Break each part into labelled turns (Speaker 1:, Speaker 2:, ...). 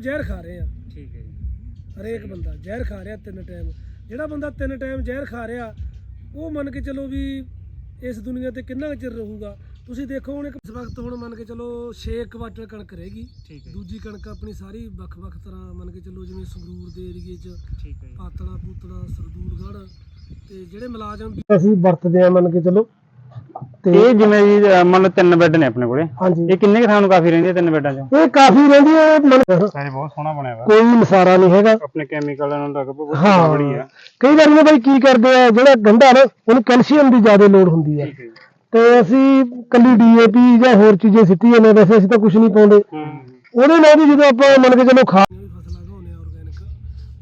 Speaker 1: ਜ਼ਹਿਰ ਖਾ ਰਹੇ ਆ।
Speaker 2: ਠੀਕ ਹੈ ਜੀ।
Speaker 1: ਹਰੇਕ ਬੰਦਾ ਜ਼ਹਿਰ ਖਾ ਰਿਹਾ ਤਿੰਨ ਟਾਈਮ। ਜਿਹੜਾ ਬੰਦਾ ਤਿੰਨ ਟਾਈਮ ਜ਼ਹਿਰ ਖਾ ਰਿਹਾ ਉਹ ਮੰਨ ਕੇ ਚੱਲੋ ਵੀ ਇਸ ਦੁਨੀਆ ਤੇ ਕਿੰਨਾ ਚਿਰ ਰਹੂਗਾ? ਤੁਸੀਂ ਦੇਖੋ ਹੁਣ ਇੱਕ- ਇਸ ਵਕਤ ਹੁਣ ਮੰਨ ਕੇ ਚੱਲੋ 6 ਕੁਆਟਰ ਕਣਕ ਰਹੇਗੀ
Speaker 2: ਠੀਕ ਹੈ ਜੀ।
Speaker 1: ਦੂਜੀ ਕਣਕ ਆਪਣੀ ਸਾਰੀ ਵੱਖ-ਵੱਖ ਤਰ੍ਹਾਂ ਮੰਨ ਕੇ ਚੱਲੋ ਜਿਵੇਂ ਸੰਗਰੂਰ ਦੇ ਏਰੀਏ 'ਚ
Speaker 2: ਠੀਕ ਹੈ ਜੀ।
Speaker 1: ਪਾਤੜਾ ਪੂਤੜਾ ਸਰਦੂਲਗੜ੍ਹ ਤੇ ਜਿਹੜੇ ਮੁਲਾਜ਼ਮ ਅਸੀਂ ਵਰਤਦੇ ਆ ਮੰਨ ਕੇ ਚੱਲੋ।
Speaker 2: ਇਹ ਜਿਵੇਂ ਜੀ ਅਹ ਮੰਨ ਲਓ ਤਿੰਨ ਬੈੱਡ ਨੇ ਆਪਣੇ ਕੋਲੇ
Speaker 1: ਹਾਂਜੀ।
Speaker 2: ਇਹ ਕਿੰਨੇ ਕੁ ਥਾਂ ਨੂੰ ਕਾਫੀ ਰਹਿੰਦੀ ਹੈ ਤਿੰਨ ਬੈੱਡਾਂ 'ਚ?
Speaker 1: ਇਹ ਕਾਫੀ ਰਹਿੰਦੀ ਹੈ ਮੰਨ
Speaker 2: ਸਾਰੇ ਬਹੁਤ ਸੋਹਣਾ ਬਣਿਆ ਵਾ
Speaker 1: ਕੋਈ ਮਸਾਰਾ ਨਹੀਂ ਹੈਗਾ।
Speaker 2: ਆਪਣੇ ਕੈਮੀਕਲ ਨਾਲ ਲੱਗ ਪਊ
Speaker 1: ਹਾਂ।
Speaker 2: ਬੜੀ ਆ।
Speaker 1: ਕਈ ਵਾਰ ਨਾ ਬਾਈ ਕੀ ਕਰਦੇ ਆ ਜਿਹੜਾ ਗੰਢਾ ਨਾ ਉਹਨੂੰ ਕੈਲਸ਼ੀਅਮ ਦੀ ਜ਼ਿਆਦਾ ਲੋੜ ਹੁੰਦੀ ਹੈ।
Speaker 2: ਠੀਕ ਹੈ ਜੀ।
Speaker 1: ਤੇ ਅਸੀਂ ਕੱਲੀ ਡੀਏਪੀ ਜਾਂ ਹੋਰ ਚੀਜ਼ਾਂ ਸਿੱਟੀ ਜਾਂਦੇ ਹਾਂ, ਵੈਸੇ ਅਸੀਂ ਤਾਂ ਕੁਝ ਨਹੀਂ ਪਾਉਂਦੇ।
Speaker 2: ਹੂੰ।
Speaker 1: ਉਹਦੇ ਨਾਲ ਵੀ ਜਦੋਂ ਆਪਾਂ ਮੰਨ ਕੇ ਚਲੋ ਖਾ ਫਸਲਾਂ ਲਗਾਉਂਦੇ ਆ ਆਰਗੈਨਿਕ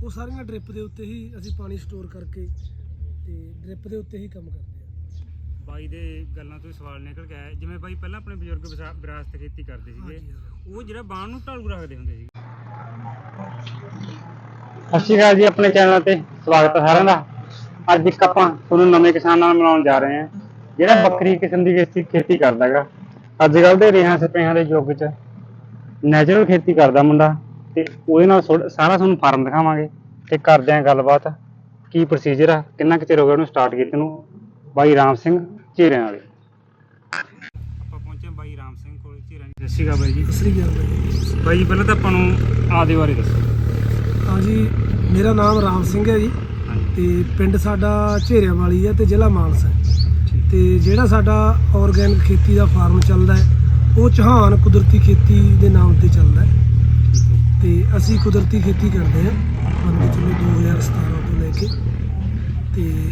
Speaker 1: ਉਹ ਸਾਰੀਆਂ ਡ੍ਰਿਪ ਦੇ ਉੱਤੇ ਹੀ ਅਸੀਂ ਪਾਣੀ ਸਟੋਰ ਕਰਕੇ ਤੇ ਡ੍ਰਿਪ ਦੇ ਉੱਤੇ ਹੀ ਕੰਮ ਕਰਦੇ ਆ।
Speaker 2: ਬਾਈ ਦੇ ਗੱਲਾਂ ਤੋਂ ਹੀ ਸਵਾਲ ਨਿਕਲ ਕੇ ਆਇਆ। ਜਿਵੇਂ ਬਾਈ ਪਹਿਲਾਂ ਆਪਣੇ ਬਜ਼ੁਰਗ ਵਿਸਾ- ਵਿਰਾਸਤ ਖੇਤੀ ਕਰਦੇ ਸੀਗੇ ਉਹ ਜਿਹੜਾ ਬਾਣ ਨੂੰ ਢਾਲੂ ਰੱਖਦੇ ਹੁੰਦੇ ਸੀ। ਸਤਿ ਸ਼੍ਰੀ ਅਕਾਲ ਜੀ ਆਪਣੇ ਚੈਨਲ ਤੇ ਸਵਾਗਤ ਹੈ ਸਾਰਿਆਂ ਦਾ। ਅੱਜ ਇੱਕ ਆਪਾਂ ਤੁਹਾਨੂੰ ਨਵੇਂ ਕਿਸਾਨ ਨਾਲ ਮਿਲਾਉਣ ਜਾ ਰਹੇ ਹਾਂ। ਜਿਹੜਾ ਵੱਖਰੀ ਕਿਸਮ ਦੀ ਖੇਤੀ ਖੇਤੀ ਕਰਦਾ ਹੈਗਾ ਅੱਜ ਕੱਲ ਦੇ ਰੇਹਾਂ ਸਪਰੇਹਾਂ ਦੇ ਯੁੱਗ 'ਚ ਨੈਚੁਰਲ ਖੇਤੀ ਕਰਦਾ ਮੁੰਡਾ ਤੇ ਉਹਦੇ ਨਾਲ ਥੋੜ੍ਹਾ- ਸਾਰਾ ਤੁਹਾਨੂੰ ਫਾਰਮ ਦਿਖਾਵਾਂਗੇ ਤੇ ਕਰਦੇ ਆਂ ਗੱਲਬਾਤ। ਕੀ ਪ੍ਰੋਸੀਜਰ ਆ ਕਿੰਨਾ ਕੁ ਚਿਰ ਹੋ ਗਿਆ ਉਹਨੂੰ ਸਟਾਰਟ ਕੀਤੇ ਨੂੰ? ਬਾਈ ਰਾਮ ਸਿੰਘ ਝੀਰਿਆਂ ਵਾਲੇ। ਆਪਾਂ ਪਹੁੰਚੇ ਬਾਈ ਰਾਮ ਸਿੰਘ ਕੋਲ ਝੀਰਿਆਂ ਦੀ ਸਤਿ ਸ਼੍ਰੀ ਅਕਾਲ ਬਾਈ ਜੀ।
Speaker 1: ਅਸਲੀ ਗੱਲ ਹੈ
Speaker 2: ਬਾਈ ਜੀ। ਪਹਿਲਾਂ ਤਾਂ ਆਪਾਂ ਨੂੰ ਆਦੇ ਬਾਰੇ ਦੱਸੋ।
Speaker 1: ਹਾਂਜੀ ਮੇਰਾ ਨਾਮ ਰਾਮ ਸਿੰਘ ਹੈ ਜੀ। ਤੇ ਪਿੰਡ ਸਾਡਾ ਝੇਰਿਆਂ ਵਾਲੀ ਹੈ ਤੇ ਜ਼ਿਲ੍ਹਾ ਮਾਨਸਾ ਤੇ ਜਿਹੜਾ ਸਾਡਾ ਆਰਗੈਨਿਕ ਖੇਤੀ ਦਾ ਫਾਰਮ ਚੱਲਦਾ ਹੈ ਉਹ ਚੌਹਾਨ ਕੁਦਰਤੀ ਖੇਤੀ ਦੇ ਨਾਮ ਤੇ ਚੱਲਦਾ ਹੈ। ਤੇ ਅਸੀਂ ਕੁਦਰਤੀ ਖੇਤੀ ਕਰਦੇ ਹਾਂ। ਮੰਨ ਕੇ ਚੱਲੋ 2017 ਤੋਂ ਲੈ ਕੇ। ਤੇ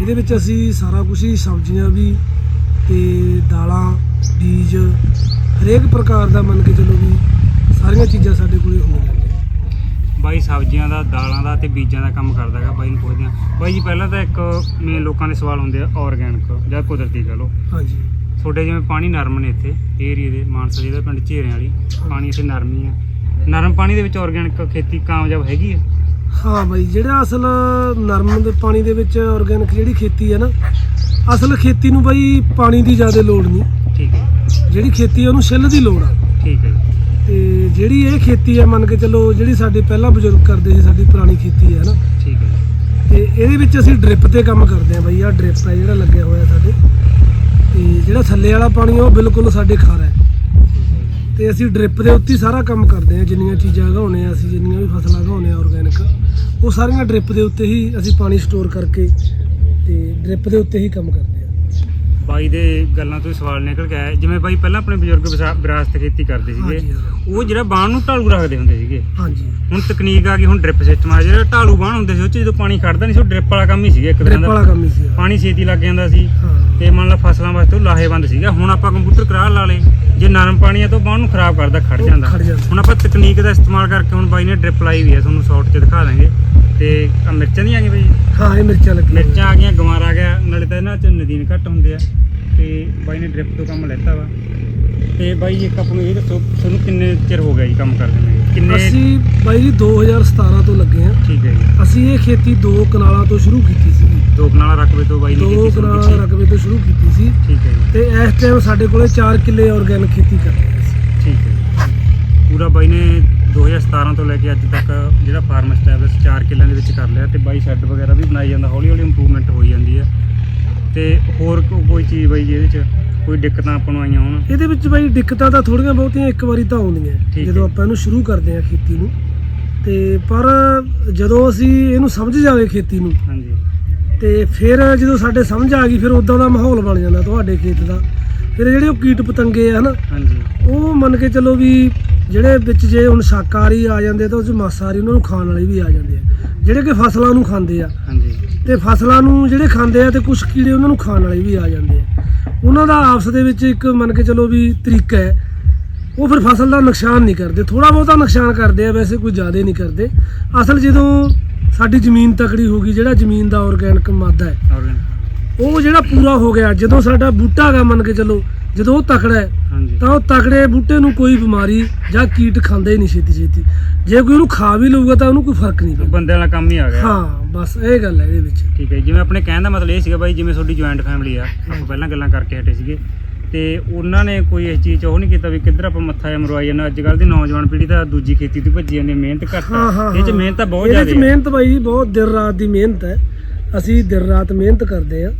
Speaker 1: ਇਹਦੇ ਵਿੱਚ ਅਸੀਂ ਸਾਰਾ ਕੁਝ ਹੀ ਸਬਜ਼ੀਆਂ ਵੀ ਤੇ ਦਾਲਾਂ ਬੀਜ ਹਰੇਕ ਪ੍ਰਕਾਰ ਦਾ ਮੰਨ ਕੇ ਚੱਲੋ ਵੀ ਸਾਰੀਆਂ ਚੀਜ਼ਾਂ ਸਾਡੇ ਕੋਲੇ ਹੁੰਦੀਆਂ ਨੇ
Speaker 2: ਬਾਈ ਸਬਜ਼ੀਆਂ ਦਾ ਦਾਲਾਂ ਦਾ ਤੇ ਬੀਜਾਂ ਦਾ ਕੰਮ ਕਰਦਾ ਹੈਗਾ ਬਾਈ ਨੂੰ ਪੁੱਛਦੇ ਆ ਬਾਈ ਜੀ ਪਹਿਲਾਂ ਤਾਂ ਇੱਕ ਮੇਨ ਲੋਕਾਂ ਦੇ ਸਵਾਲ ਹੁੰਦੇ ਆ ਆਰਗੈਨਿਕ ਜਾਂ ਕੁਦਰਤੀ ਕਹ ਲਓ।
Speaker 1: ਹਾਂਜੀ।
Speaker 2: ਤੁਹਾਡੇ ਜਿਵੇਂ ਪਾਣੀ ਨਰਮ ਨੇ ਇੱਥੇ ਏਰੀਏ ਦੇ ਮਾਨਸਾ ਜਿਹਦਾ ਪਿੰਡ ਝੇਰਿਆਂ ਵਾਲੀ ਪਾਣੀ ਇੱਥੇ ਨਰਮ ਹੀ ਆ। ਨਰਮ ਪਾਣੀ ਦੇ ਵਿੱਚ ਆਰਗੈਨਿਕ ਖੇਤੀ ਕਾਮਯਾਬ ਹੈਗੀ ਆ?
Speaker 1: ਹਾਂ ਬਾਈ ਜਿਹੜਾ ਅਸਲ ਨਰਮ ਦੇ ਪਾਣੀ ਦੇ ਵਿੱਚ ਆਰਗੈਨਿਕ ਜਿਹੜੀ ਖੇਤੀ ਹੈ ਨਾ ਅਸਲ ਖੇਤੀ ਨੂੰ ਬਾਈ ਪਾਣੀ ਦੀ ਜ਼ਿਆਦਾ ਲੋੜ ਨਹੀਂ।
Speaker 2: ਠੀਕ ਹੈ
Speaker 1: ਜਿਹੜੀ ਖੇਤੀ ਹੈ ਉਹਨੂੰ ਛਿੱਲ ਦੀ ਲੋੜ ਆ।
Speaker 2: ਠੀਕ ਹੈ
Speaker 1: ਤੇ ਜਿਹੜੀ ਇਹ ਖੇਤੀ ਹੈ ਮੰਨ ਕੇ ਚੱਲੋ ਜਿਹੜੀ ਸਾਡੇ ਪਹਿਲਾਂ ਬਜ਼ੁਰਗ ਕਰਦੇ ਸੀ ਸਾਡੀ ਪੁਰਾਣੀ ਖੇਤੀ ਹੈ ਨਾ
Speaker 2: ਠੀਕ ਹੈ
Speaker 1: ਤੇ ਇਹਦੇ ਵਿੱਚ ਅਸੀਂ ਡ੍ਰਿਪ ਤੇ ਕੰਮ ਕਰਦੇ ਹਾਂ ਬਾਈ ਆਹ ਡ੍ਰਿਪ ਹੈ ਜਿਹੜਾ ਲੱਗਿਆ ਹੋਇਆ ਸਾਡੇ। ਤੇ ਜਿਹੜਾ ਥੱਲੇ ਵਾਲਾ ਪਾਣੀ ਆ ਉਹ ਬਿਲਕੁਲ ਸਾਡੇ ਖਾਰਾ ਹੈ। ਤੇ ਅਸੀਂ ਡ੍ਰਿਪ ਦੇ ਉੱਤੇ ਸਾਰਾ ਕੰਮ ਕਰਦੇ ਹਾਂ ਜਿੰਨੀਆਂ ਚੀਜ਼ਾਂ ਉਗਾਉਂਦੇ ਆ ਅਸੀਂ ਜਿੰਨੀਆਂ ਵੀ ਫਸਲਾਂ ਉਗਾਉਂਦੇ ਆ ਆਰਗੈਨਿਕ ਉਹ ਸਾਰੀਆਂ ਡ੍ਰਿਪ ਦੇ ਉੱਤੇ ਹੀ ਅਸੀਂ ਪਾਣੀ ਸਟੋਰ ਕਰਕੇ ਤੇ ਡ੍ਰਿਪ ਦੇ ਉੱਤੇ ਹੀ ਕੰਮ ਕਰਦੇ
Speaker 2: ਬਾਈ ਦੇ ਗੱਲਾਂ ਤੋਂ ਹੀ ਸਵਾਲ ਨਿਕਲ ਕੇ ਆਇਆ। ਜਿਵੇਂ ਬਾਈ ਪਹਿਲਾਂ ਆਪਣੇ ਬਜ਼ੁਰਗ ਵਿਸਾ- ਵਿਰਾਸਤ ਖੇਤੀ ਕਰਦੇ ਸੀਗੇ। ਉਹ ਜਿਹੜਾ ਬਾਣ ਨੂੰ ਢਾਲੂ ਰੱਖਦੇ ਹੁੰਦੇ ਸੀਗੇ।
Speaker 1: ਹਾਂਜੀ।
Speaker 2: ਹੁਣ ਤਕਨੀਕ ਆ ਗਈ ਹੁਣ ਡ੍ਰਿਪ ਸਿਸਟਮ ਆ ਜਿਹੜਾ ਢਾਲੂ ਬਾਣ ਹੁੰਦੇ ਸੀ ਉਹ 'ਚ ਜਦੋਂ ਪਾਣੀ ਖੜਦਾ ਨਹੀਂ ਸੀ ਉਹ ਡ੍ਰਿਪ ਵਾਲਾ ਕੰਮ ਹੀ ਸੀਗਾ ਇੱਕ
Speaker 1: ਡ੍ਰਿਪ
Speaker 2: ਤਰ੍ਹਾਂ
Speaker 1: ਵਾਲਾ
Speaker 2: ਦਾ
Speaker 1: ਕੰਮ ਹੀ ਸੀ
Speaker 2: ਪਾਣੀ ਛੇਤੀ ਲੱਗ ਜਾਂਦਾ ਸੀ
Speaker 1: ਹਾਂ।
Speaker 2: ਤੇ ਮੰਨ ਲਾ ਫਸਲਾਂ ਵਾਸਤੇ ਉਹ ਲਾਹੇਵੰਦ ਸੀਗਾ। ਹੁਣ ਆਪਾਂ ਕੰਪਿਊਟਰ ਕਰਾ ਲਾ ਲੇ ਜੇ ਨਰਮ ਪਾਣੀ ਆ ਤਾਂ ਬਾਣ ਨੂੰ ਖਰਾਬ ਕਰਦਾ ਖੜ
Speaker 1: ਉਹ
Speaker 2: ਜਾਂਦਾ।
Speaker 1: ਖੜ ਜਾਂਦਾ।
Speaker 2: ਹੁਣ ਆਪਾਂ ਤਕਨੀਕ ਦਾ ਇਸਤੇਮਾਲ ਕਰਕੇ ਹੁਣ ਬਾਈ ਨੇ ਡ੍ਰਿਪ ਲਾਈ ਵੀ ਹੈ ਤੁਹਾਨੂੰ ਸ਼ਾਰਟ 'ਚ ਦਿਖਾ ਦਾਂਗੇ। ਤੇ ਆ ਮਿਰਚਾਂ ਨਹੀਂ ਆ ਗਈਆਂ ਬਾਈ?
Speaker 1: ਹਾਂ ਇਹ ਮਿਰਚਾਂ ਲੱਗੀਆਂ
Speaker 2: ਮਿਰਚਾਂ ਆ ਗਈਆਂ ਗਵਾਰ ਆ ਗਿਆ। ਨਾਲੇ ਤਾਂ ਇਹਨਾਂ 'ਚ ਨਦੀਨ ਘੱਟ ਹੁੰਦੇ ਆ। ਤੇ ਬਾਈ ਨੇ ਡ੍ਰਿਪ ਤੋਂ ਕੰਮ ਲੈਤਾ ਵਾ। ਤੇ ਬਾਈ ਇੱਕ ਆਪਾਂ ਨੂੰ ਇਹ ਦੱਸੋ ਤੁਹਾਨੂੰ ਕਿੰਨੇ ਚਿਰ ਹੋ ਗਿਆ ਜੀ ਕੰਮ ਕਰਦੇ ਨੇ? ਕਿੰਨੇ
Speaker 1: ਅਸੀਂ ਬਾਈ ਜੀ 2017 ਤੋਂ ਲੱਗੇ ਆ
Speaker 2: ਠੀਕ ਹੈ ਜੀ।
Speaker 1: ਅਸੀਂ ਇਹ ਖੇਤੀ ਦੋ ਕਨਾਲਾਂ ਤੋਂ ਸ਼ੁਰੂ ਕੀਤੀ ਸੀਗੀ।
Speaker 2: ਦੋ ਕਨਾਲ ਰਕਬੇ ਤੋਂ ਬਾਈ ਨੇ
Speaker 1: ਦੋ
Speaker 2: ਕੀਤੀ ਸ਼ੁਰੂ
Speaker 1: ਕਨਾਲ
Speaker 2: ਕੀਤੀ।
Speaker 1: ਰਕਬੇ ਤੋਂ ਸ਼ੁਰੂ ਕੀਤੀ ਸੀ।
Speaker 2: ਠੀਕ ਹੈ ਜੀ।
Speaker 1: ਤੇ ਇਸ ਟਾਈਮ ਸਾਡੇ ਕੋਲੇ 4 ਕਿੱਲੇ ਆਰਗੈਨਿਕ ਖੇਤੀ ਕਰਦੇ ਹਾਂ ਅਸੀਂ
Speaker 2: ਠੀਕ ਹੈ ਜੀ। ਪੂਰਾ ਬਾਈ ਨੇ 2017 ਤੋਂ ਲੈ ਕੇ ਅੱਜ ਤੱਕ ਜਿਹੜਾ ਫਾਰਮ ਸਟੈਬਲਿਸ਼ 4 ਕਿੱਲਿਆਂ ਦੇ ਵਿੱਚ ਕਰ ਲਿਆ ਤੇ ਬਾਈ ਸ਼ੈੱਡ ਵਗੈਰਾ ਵੀ ਬਣਾਈ ਜਾਂਦਾ ਹੌਲੀ ਹੌਲੀ ਇੰਪਰੂਵਮੈਂਟ ਹੋਈ ਜਾਂਦੀ ਹੈ। ਤੇ ਹੋਰ ਕੋ- ਕੋਈ ਚੀਜ਼ ਬਾਈ ਜੀ ਇਹਦੇ ਚ? ਕੋਈ ਦਿੱਕਤਾਂ ਆਪਾਂ ਨੂੰ ਆਈਆਂ ਹੋਣ?
Speaker 1: ਇਹਦੇ ਵਿੱਚ ਬਾਈ ਦਿੱਕਤਾਂ ਤਾਂ ਥੋੜੀਆਂ ਬਹੁਤੀਆਂ ਇੱਕ ਵਾਰੀ ਤਾਂ ਆਉਂਦੀਆਂ। ਜਦੋਂ। ਆਪਾਂ ਇਹਨੂੰ ਸ਼ੁਰੂ ਕਰਦੇ ਹਾਂ ਖੇਤੀ ਨੂੰ। ਤੇ ਪਰ ਜਦੋਂ ਅਸੀਂ ਇਹਨੂੰ ਸਮਝ ਜਾਵੇ ਖੇਤੀ ਨੂੰ
Speaker 2: ਹਾਂਜੀ।
Speaker 1: ਤੇ ਫਿਰ ਜਦੋਂ ਸਾਡੇ ਸਮਝ ਆ ਗਈ ਫਿਰ ਉਦਾਂ ਦਾ ਮਾਹੌਲ ਬਣ ਜਾਂਦਾ ਤੁਹਾਡੇ ਖੇਤ ਦਾ। ਫਿਰ ਜਿਹੜੇ ਉਹ ਕੀਟ ਪਤੰਗੇ ਆ ਹਨਾ?
Speaker 2: ਹਾਂਜੀ।
Speaker 1: ਉਹ ਮੰਨ ਕੇ ਚੱਲੋ ਵੀ ਜਿਹੜੇ ਵਿੱਚ ਜੇ ਹੁਣ ਸ਼ਾਕਾਹਾਰੀ ਆ ਜਾਂਦੇ ਤਾਂ 'ਚ ਮਾਸਾਹਾਰੀ ਉਹਨਾਂ ਨੂੰ ਖਾਣ ਵਾਲੇ ਵੀ ਆ ਜਾਂਦੇ ਆ। ਜਿਹੜੇ ਕਿ ਫਸਲਾਂ ਨੂੰ ਖਾਂਦੇ ਆ।
Speaker 2: ਹਾਂਜੀ।
Speaker 1: ਤੇ ਫਸਲਾਂ ਨੂੰ ਜਿਹੜੇ ਖਾਂਦੇ ਆ ਤੇ ਕੁਝ ਕੀੜੇ ਉਹਨਾਂ ਨੂੰ ਖਾਣ ਵਾਲੇ ਵੀ ਆ ਜਾਂਦੇ ਆ। ਉਹਨਾਂ ਦਾ ਆਪਸ ਦੇ ਵਿੱਚ ਇੱਕ ਮੰਨ ਕੇ ਚੱਲੋ ਵੀ ਤਰੀਕਾ ਹੈ। ਉਹ ਫਿਰ ਫਸਲ ਦਾ ਨੁਕਸਾਨ ਨਹੀਂ ਕਰਦੇ। ਥੋੜਾ ਬਹੁਤਾ ਨੁਕਸਾਨ ਕਰਦੇ ਆ ਵੈਸੇ ਕੋਈ ਜ਼ਿਆਦਾ ਨਹੀਂ ਕਰਦੇ। ਅਸਲ ਜਦੋਂ ਸਾਡੀ ਜ਼ਮੀਨ ਤਕੜੀ ਹੋ ਗਈ ਜਿਹੜਾ ਜ਼ਮੀਨ ਦਾ ਆਰਗੈਨਿਕ ਮਾਦਾ ਹੈ ਉਹ ਜਿਹੜਾ ਪੂਰਾ ਹੋ ਗਿਆ ਜਦੋਂ ਸਾਡਾ ਬੂਟਾ ਹੈਗਾ ਮੰਨ ਕੇ ਚੱਲੋ ਜਦੋਂ ਉਹ ਤਕੜਾ ਹੈ
Speaker 2: ਹਾਂਜੀ।
Speaker 1: ਤਾਂ ਉਹ ਤਕੜੇ ਬੂਟੇ ਨੂੰ ਕੋਈ ਬਿਮਾਰੀ ਜਾਂ ਕੀਟ ਖਾਂਦਾ ਹੀ ਨਹੀਂ ਛੇਤੀ ਛੇਤੀ। ਜੇ ਕੋਈ ਉਹਨੂੰ ਖਾ ਵੀ ਲਊਗਾ ਤਾਂ ਉਹਨੂੰ ਕੋਈ ਫ਼ਰਕ ਨਹੀਂ ਪੈਂਦਾ।
Speaker 2: ਬੰਦਿਆਂ ਵਾਲਾ ਕੰਮ ਹੀ ਆ ਗਿਆ।
Speaker 1: ਹਾਂ ਬਸ ਇਹ ਗੱਲ ਹੈ ਇਹਦੇ ਵਿੱਚ।
Speaker 2: ਠੀਕ ਹੈ ਜੀ। ਜਿਵੇਂ ਆਪਣੇ ਕਹਿਣ ਦਾ ਮਤਲਬ ਇਹ ਸੀਗਾ ਬਾਈ ਜਿਵੇਂ ਤੁਹਾਡੀ ਜੁਆਇੰਟ ਫੈਮਿਲੀ ਆ ਆਪਾਂ ਪਹਿਲਾਂ ਗੱਲਾਂ ਕਰਕੇ ਹਟੇ ਸੀਗੇ। ਤੇ ਉਹਨਾਂ ਨੇ ਕੋਈ ਇਸ ਚੀਜ਼ 'ਚ ਉਹ ਨਹੀਂ ਕੀਤਾ ਵੀ ਕਿੱਧਰ ਆਪਾਂ ਮੱਥਾ ਜਿਹਾ ਮਰਵਾਈ ਜਾਂਦਾ ਅੱਜ ਕੱਲ੍ਹ ਦੀ ਨੌਜਵਾਨ ਪੀੜ੍ਹੀ ਤਾਂ ਦੂਜੀ ਖੇਤੀ ਤੇ ਭੱਜੀ ਜਾਂਦੀ ਮਿਹਨਤ ਘੱਟ। ਇਹ 'ਚ। ਮਿਹਨਤ ਤਾਂ ਬਹੁਤ ਜ਼ਿਆਦਾ
Speaker 1: ਚ
Speaker 2: ਹੈ।
Speaker 1: ਮਿਹਨਤ ਬਾਈ ਜੀ ਬਹੁਤ ਦਿਨ ਰਾਤ ਦੀ ਮਿਹਨਤ ਹੈ। ਅਸੀਂ ਦਿਨ ਰਾਤ ਮਿਹਨਤ ਕਰਦੇ ਆ।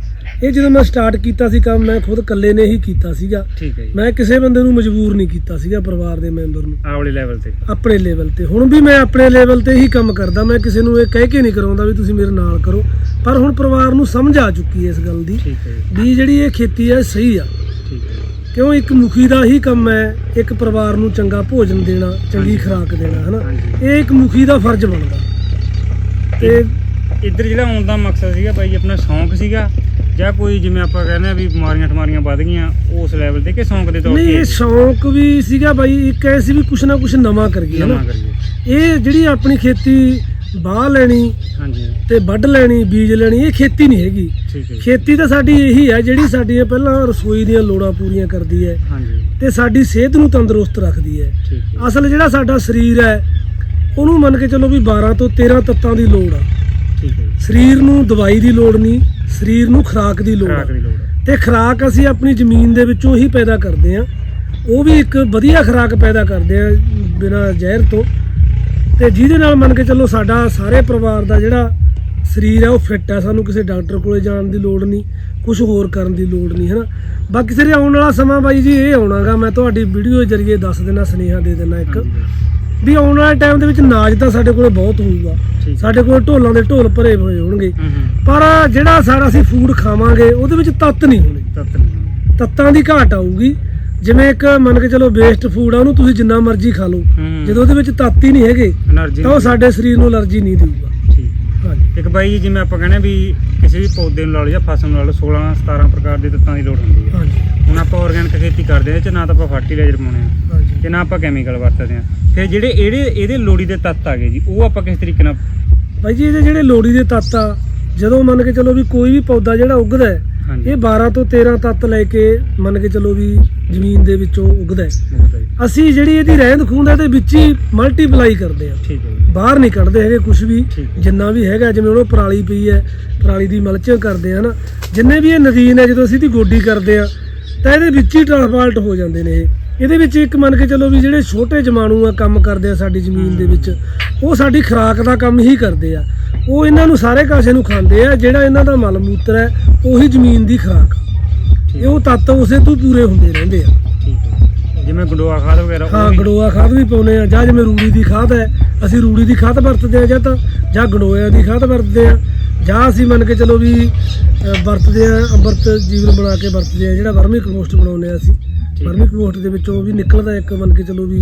Speaker 1: ਇਹ ਜਦੋਂ ਮੈਂ ਸਟਾਰਟ ਕੀਤਾ ਸੀ ਕੰਮ ਮੈਂ ਖੁਦ ਇਕੱਲੇ ਨੇ ਹੀ ਕੀਤਾ ਸੀਗਾ।
Speaker 2: ਠੀਕ ਹੈ ਜੀ।
Speaker 1: ਮੈਂ ਕਿਸੇ ਬੰਦੇ ਨੂੰ ਮਜਬੂਰ ਨਹੀਂ ਕੀਤਾ ਸੀਗਾ ਪਰਿਵਾਰ ਦੇ ਮੈਂਬਰ ਨੂੰ।
Speaker 2: ਆਹ ਵਾਲੇ ਲੈਵਲ ਤੇ।
Speaker 1: ਆਪਣੇ ਲੈਵਲ ਤੇ। ਹੁਣ ਵੀ ਮੈਂ ਆਪਣੇ ਲੈਵਲ ਤੇ ਹੀ ਕੰਮ ਕਰਦਾ। ਮੈਂ ਕਿਸੇ ਨੂੰ ਇਹ ਕਹਿ ਕੇ ਨਹੀਂ ਕਰਾਉਂਦਾ ਵੀ ਤੁਸੀਂ ਮੇਰੇ ਨਾਲ ਕਰੋ। ਪਰ ਹੁਣ ਪਰਿਵਾਰ ਨੂੰ ਸਮਝ ਆ ਚੁੱਕੀ ਹੈ ਇਸ ਗੱਲ ਦੀ
Speaker 2: ਠੀਕ ਹੈ ਜੀ।
Speaker 1: ਵੀ ਜਿਹੜੀ ਇਹ ਖੇਤੀ ਹੈ ਸਹੀ ਆ।
Speaker 2: ਠੀਕ ਹੈ
Speaker 1: ਕਿਉਂ? ਇੱਕ ਮੁਖੀ ਦਾ ਹੀ ਕੰਮ ਹੈ ਇੱਕ ਪਰਿਵਾਰ ਨੂੰ ਚੰਗਾ ਭੋਜਨ ਦੇਣਾ ਚੰਗੀ ਖੁਰਾਕ ਦੇਣਾ ਹਨਾ। ਇਹ ਇੱਕ ਮੁਖੀ ਦਾ ਫਰਜ਼ ਬਣਦਾ। ਤੇ
Speaker 2: ਇੱਧਰ ਜਿਹੜਾ ਆਉਣ ਦਾ ਮਕਸਦ ਸੀਗਾ ਬਾਈ ਆਪਣਾ ਸ਼ੌਂਕ ਸੀਗਾ ਜਾਂ ਕੋਈ ਜਿਵੇਂ ਆਪਾਂ ਕਹਿੰਦੇ ਆ ਵੀ ਬਿਮਾਰੀਆਂ ਠਮਾਰੀਆਂ ਵੱਧ ਗਈਆਂ ਉਸ ਲੈਵਲ ਤੇ ਕਿ ਸ਼ੌਂਕ ਦੇ ਤੌਰ
Speaker 1: ਨਹੀਂ
Speaker 2: ਤੇ
Speaker 1: ਇਹ ਸ਼ੌਂਕ ਵੀ ਸੀਗਾ ਬਾਈ ਇੱਕ ਐਸੀ ਵੀ ਕੁਛ ਨਾ ਕੁਛ ਨਵਾਂ ਕਰੀਏ
Speaker 2: ਜਮਾ
Speaker 1: ਹਨਾ
Speaker 2: ਕਰੀਏ।
Speaker 1: ਇਹ ਜਿਹੜੀ ਆਪਣੀ ਖੇਤੀ ਬਾਹ ਲੈਣੀ
Speaker 2: ਹਾਂਜੀ।
Speaker 1: ਤੇ ਵੱਢ ਲੈਣੀ ਬੀਜ ਲੈਣੀ ਇਹ ਖੇਤੀ ਨਹੀਂ ਹੈਗੀ।
Speaker 2: ਠੀਕ ਹੈ ਜੀ।
Speaker 1: ਖੇਤੀ ਤਾਂ ਸਾਡੀ ਇਹੀ ਹੈ ਜਿਹੜੀ ਸਾਡੀਆਂ ਪਹਿਲਾਂ ਰਸੋਈ ਦੀਆਂ ਲੋੜਾਂ ਪੂਰੀਆਂ ਕਰਦੀ ਹੈ
Speaker 2: ਹਾਂਜੀ।
Speaker 1: ਤੇ ਸਾਡੀ ਸਿਹਤ ਨੂੰ ਤੰਦਰੁਸਤ ਰੱਖਦੀ ਹੈ।
Speaker 2: ਠੀਕ ਹੈ।
Speaker 1: ਅਸਲ ਜਿਹੜਾ ਸਾਡਾ ਸਰੀਰ ਹੈ ਉਹਨੂੰ ਮੰਨ ਕੇ ਚੱਲੋ ਵੀ 12 ਤੋਂ 13 ਤੱਤਾਂ ਦੀ ਲੋੜ ਆ।
Speaker 2: ਠੀਕ ਹੈ ਜੀ।
Speaker 1: ਸਰੀਰ ਨੂੰ ਦਵਾਈ ਦੀ ਲੋੜ ਨਹੀਂ ਸਰੀਰ ਨੂੰ ਖੁਰਾਕ ਦੀ ਲੋੜ
Speaker 2: ਖੁਰਾਕ ਦੀ ਲੋੜ ਹੈ।
Speaker 1: ਤੇ ਖੁਰਾਕ ਅਸੀਂ ਆਪਣੀ ਜ਼ਮੀਨ ਦੇ ਵਿੱਚੋਂ ਹੀ ਪੈਦਾ ਕਰਦੇ ਆ ਉਹ ਵੀ ਇੱਕ ਵਧੀਆ ਖੁਰਾਕ ਪੈਦਾ ਕਰਦੇ ਆ ਬਿਨਾਂ ਜ਼ਹਿਰ ਤੋਂ। ਤੇ ਜਿਹਦੇ ਨਾਲ ਮੰਨ ਕੇ ਚੱਲੋ ਸਾਡਾ ਸਾਰੇ ਪਰਿਵਾਰ ਦਾ ਜਿਹੜਾ ਸਰੀਰ ਹੈ ਉਹ ਫਿੱਟ ਹੈ ਸਾਨੂੰ ਕਿਸੇ ਡਾਕਟਰ ਕੋਲੇ ਜਾਣ ਦੀ ਲੋੜ ਨਹੀਂ ਕੁਝ ਹੋਰ ਕਰਨ ਦੀ ਲੋੜ ਨਹੀਂ ਹਨਾ? ਬਾਕੀ ਸਿਰੇ ਆਉਣ ਵਾਲਾ ਸਮਾਂ ਬਾਈ ਜੀ ਇਹ ਆਉਣਾਗਾ। ਮੈਂ ਤੁਹਾਡੀ ਵੀਡੀਓ ਜਰੀਏ ਦੱਸ ਦੇਣਾ ਸੁਨੇਹਾ ਦੇ ਦੇਣਾ ਇੱਕ। ਵੀ ਆਉਣ ਵਾਲੇ ਟਾਈਮ ਦੇ ਵਿੱਚ ਨਾਚ ਤਾਂ ਸਾਡੇ ਕੋਲੇ ਬਹੁਤ ਹੋਊਗਾ। ਸਾਡੇ ਕੋਲ ਢੋਲਾਂ ਦੇ ਢੋਲ ਭਰੇ ਹੋਏ ਹੋਣਗੇ। ਪਰ ਜਿਹੜਾ ਸਾਡਾ ਅਸੀਂ ਫੂਡ ਖਾਵਾਂਗੇ ਉਹਦੇ ਵਿੱਚ ਤੱਤ ਨਹੀਂ ਹੋਣੇ।
Speaker 2: ਤੱਤਾਂ
Speaker 1: ਦੀ ਘਾਟ ਆਊਗੀ। ਜਿਵੇਂ ਇੱਕ ਮੰਨ ਕੇ ਚਲੋ ਵੇਸਟ ਫੂਡ ਆ ਉਹਨੂੰ ਤੁਸੀਂ ਜਿੰਨਾ ਮਰਜ਼ੀ ਖਾ ਲਓ। ਜਦੋਂ ਉਹਦੇ ਵਿੱਚ ਤੱਤ ਹੀ ਨਹੀਂ ਹੈਗੇ ਤਾਂ ਉਹ ਸਾਡੇ ਸਰੀਰ ਨੂੰ ਅਲਰਜੀ ਨਹੀਂ ਦੇਊਗਾ।
Speaker 2: ਇੱਕ ਬਾਈ ਜਿਵੇਂ ਆਪਾਂ ਕਹਿੰਦੇ ਵੀ ਕਿਸੇ ਵੀ ਪੌਦੇ ਨੂੰ ਲਾ ਲਓ ਜਾਂ ਫਸਲ ਨੂੰ ਲਾ ਲਓ 16 17 ਪ੍ਰਕਾਰ ਦੇ ਤੱਤਾਂ ਦੀ ਲੋੜ ਹੁੰਦੀ ਹੈ। ਹੁਣ ਆਪਾਂ ਆਰਗੈਨਿਕ ਖੇਤੀ ਕਰਦੇ ਆ ਚ ਨਾ ਤਾਂ ਆਪਾਂ ਫਰਟੀਲਾਈਜ਼ਰ ਪਾਉਣੇ ਆ। ਤੇ ਨਾ ਆਪਾਂ ਕੈਮੀਕਲ ਵਰਤਦੇ ਆ ਫਿਰ ਜਿਹੜੇ ਇਹਦੇ ਇਹਦੇ ਲੋੜੀ ਦੇ ਤੱਤ ਆ ਗਏ ਜੀ ਉਹ ਆਪਾਂ ਕਿਸ ਤਰੀਕੇ ਨਾਲ
Speaker 1: ਬਾਈ ਜੀ ਇਹਦੇ ਜਿਹੜੇ ਲੋੜੀ ਦੇ ਤੱਤ ਆ ਜਦੋਂ ਮੰਨ ਕੇ ਚਲੋ ਵੀ ਕੋਈ ਵੀ ਪੌਦਾ ਜਿਹੜਾ ਉੱਗਦਾ ਹੈ ਇਹ 12 ਤੋਂ 13 ਤੱਤ ਲੈ ਕੇ ਮੰਨ ਕੇ ਚਲੋ ਵੀ ਜ਼ਮੀਨ ਦੇ ਵਿੱਚੋਂ ਉੱਗਦਾ ਹੈ। ਅਸੀਂ ਜਿਹੜੀ ਇਹਦੀ ਰਹਿੰਦ ਖੂੰਦ ਹੈ ਤੇ ਵਿੱਚ ਹੀ ਮਲਟੀਪਲਾਈ ਕਰਦੇ ਆ
Speaker 2: ਠੀਕ ਹੈ ਜੀ।
Speaker 1: ਬਾਹਰ ਨਹੀਂ ਕੱਢਦੇ ਹੈਗੇ ਕੁਝ ਵੀ। ਜਿੰਨਾ ਵੀ ਹੈਗਾ ਜਿਵੇਂ ਉਹਨੂੰ ਪਰਾਲੀ ਪਈ ਹੈ ਪਰਾਲੀ ਦੀ ਮਲਚਿੰਗ ਕਰਦੇ ਆ ਨਾ ਜਿੰਨੇ ਵੀ ਇਹ ਨਦੀਨ ਹੈ ਜਦੋਂ ਅਸੀਂ ਇਹਦੀ ਗੋਡੀ ਕਰਦੇ ਆ ਤਾਂ ਇਹਦੇ ਵਿੱਚ ਹੀ ਟ੍ਰਾਂਸਪਾਲਟ ਹੋ ਜਾਂਦੇ ਨੇ ਇਹ। ਇਹਦੇ ਵਿੱਚ ਇੱਕ ਮੰਨ ਕੇ ਚੱਲੋ ਵੀ ਜਿਹੜੇ ਛੋਟੇ ਜਮਾਣੂ ਆ ਕੰਮ ਕਰਦੇ ਆ ਸਾਡੀ ਜ਼ਮੀਨ ਦੇ ਵਿੱਚ ਉਹ ਸਾਡੀ ਖੁਰਾਕ ਦਾ ਕੰਮ ਹੀ ਕਰਦੇ ਆ। ਉਹ ਇਹਨਾਂ ਨੂੰ ਸਾਰੇ ਕਾਸੇ ਨੂੰ ਖਾਂਦੇ ਆ ਜਿਹੜਾ ਇਹਨਾਂ ਦਾ ਮਲ ਮੂਤਰ ਹੈ ਉਹੀ ਜ਼ਮੀਨ ਦੀ ਖੁਰਾਕ ਇਹ ਉਹ ਤੱਤ ਉਸੇ ਤੋਂ ਪੂਰੇ ਹੁੰਦੇ ਰਹਿੰਦੇ ਆ।
Speaker 2: ਜਿਵੇਂ ਗੰਡੋਆ ਖਾਦ ਵਗੈਰਾ
Speaker 1: ਹਾਂ ਗੜੋਆ ਖਾਦ ਵੀ ਪਾਉਨੇ ਆ ਜਾਂ ਜਿਵੇਂ ਰੂੜੀ ਦੀ ਖਾਦ ਹੈ ਅਸੀਂ ਰੂੜੀ ਦੀ ਖਾਦ ਵਰਤਦੇ ਆ ਜਾਂ ਤਾਂ ਜਾਂ ਗੰਡੋਇਆਂ ਦੀ ਖਾਦ ਵਰਤਦੇ ਆ ਜਾਂ ਅਸੀਂ ਮੰਨ ਕੇ ਚਲੋ ਵੀ ਵਰਤਦੇ ਆ ਅੰਮ੍ਰਿਤ ਜੀਵਨ ਬਣਾ ਕੇ ਵਰਤਦੇ ਆ ਜਿਹੜਾ ਵਰਮੀ ਕੰਪੋਸਟ ਬਣਾਉਂਦੇ ਆ ਅਸੀਂ।
Speaker 2: ਹੈ।
Speaker 1: ਵਰਮੀ ਕੰਪੋਸਟ ਦੇ ਵਿੱਚੋਂ ਵੀ ਨਿਕਲਦਾ ਇੱਕ ਮੰਨ ਕੇ ਚਲੋ ਵੀ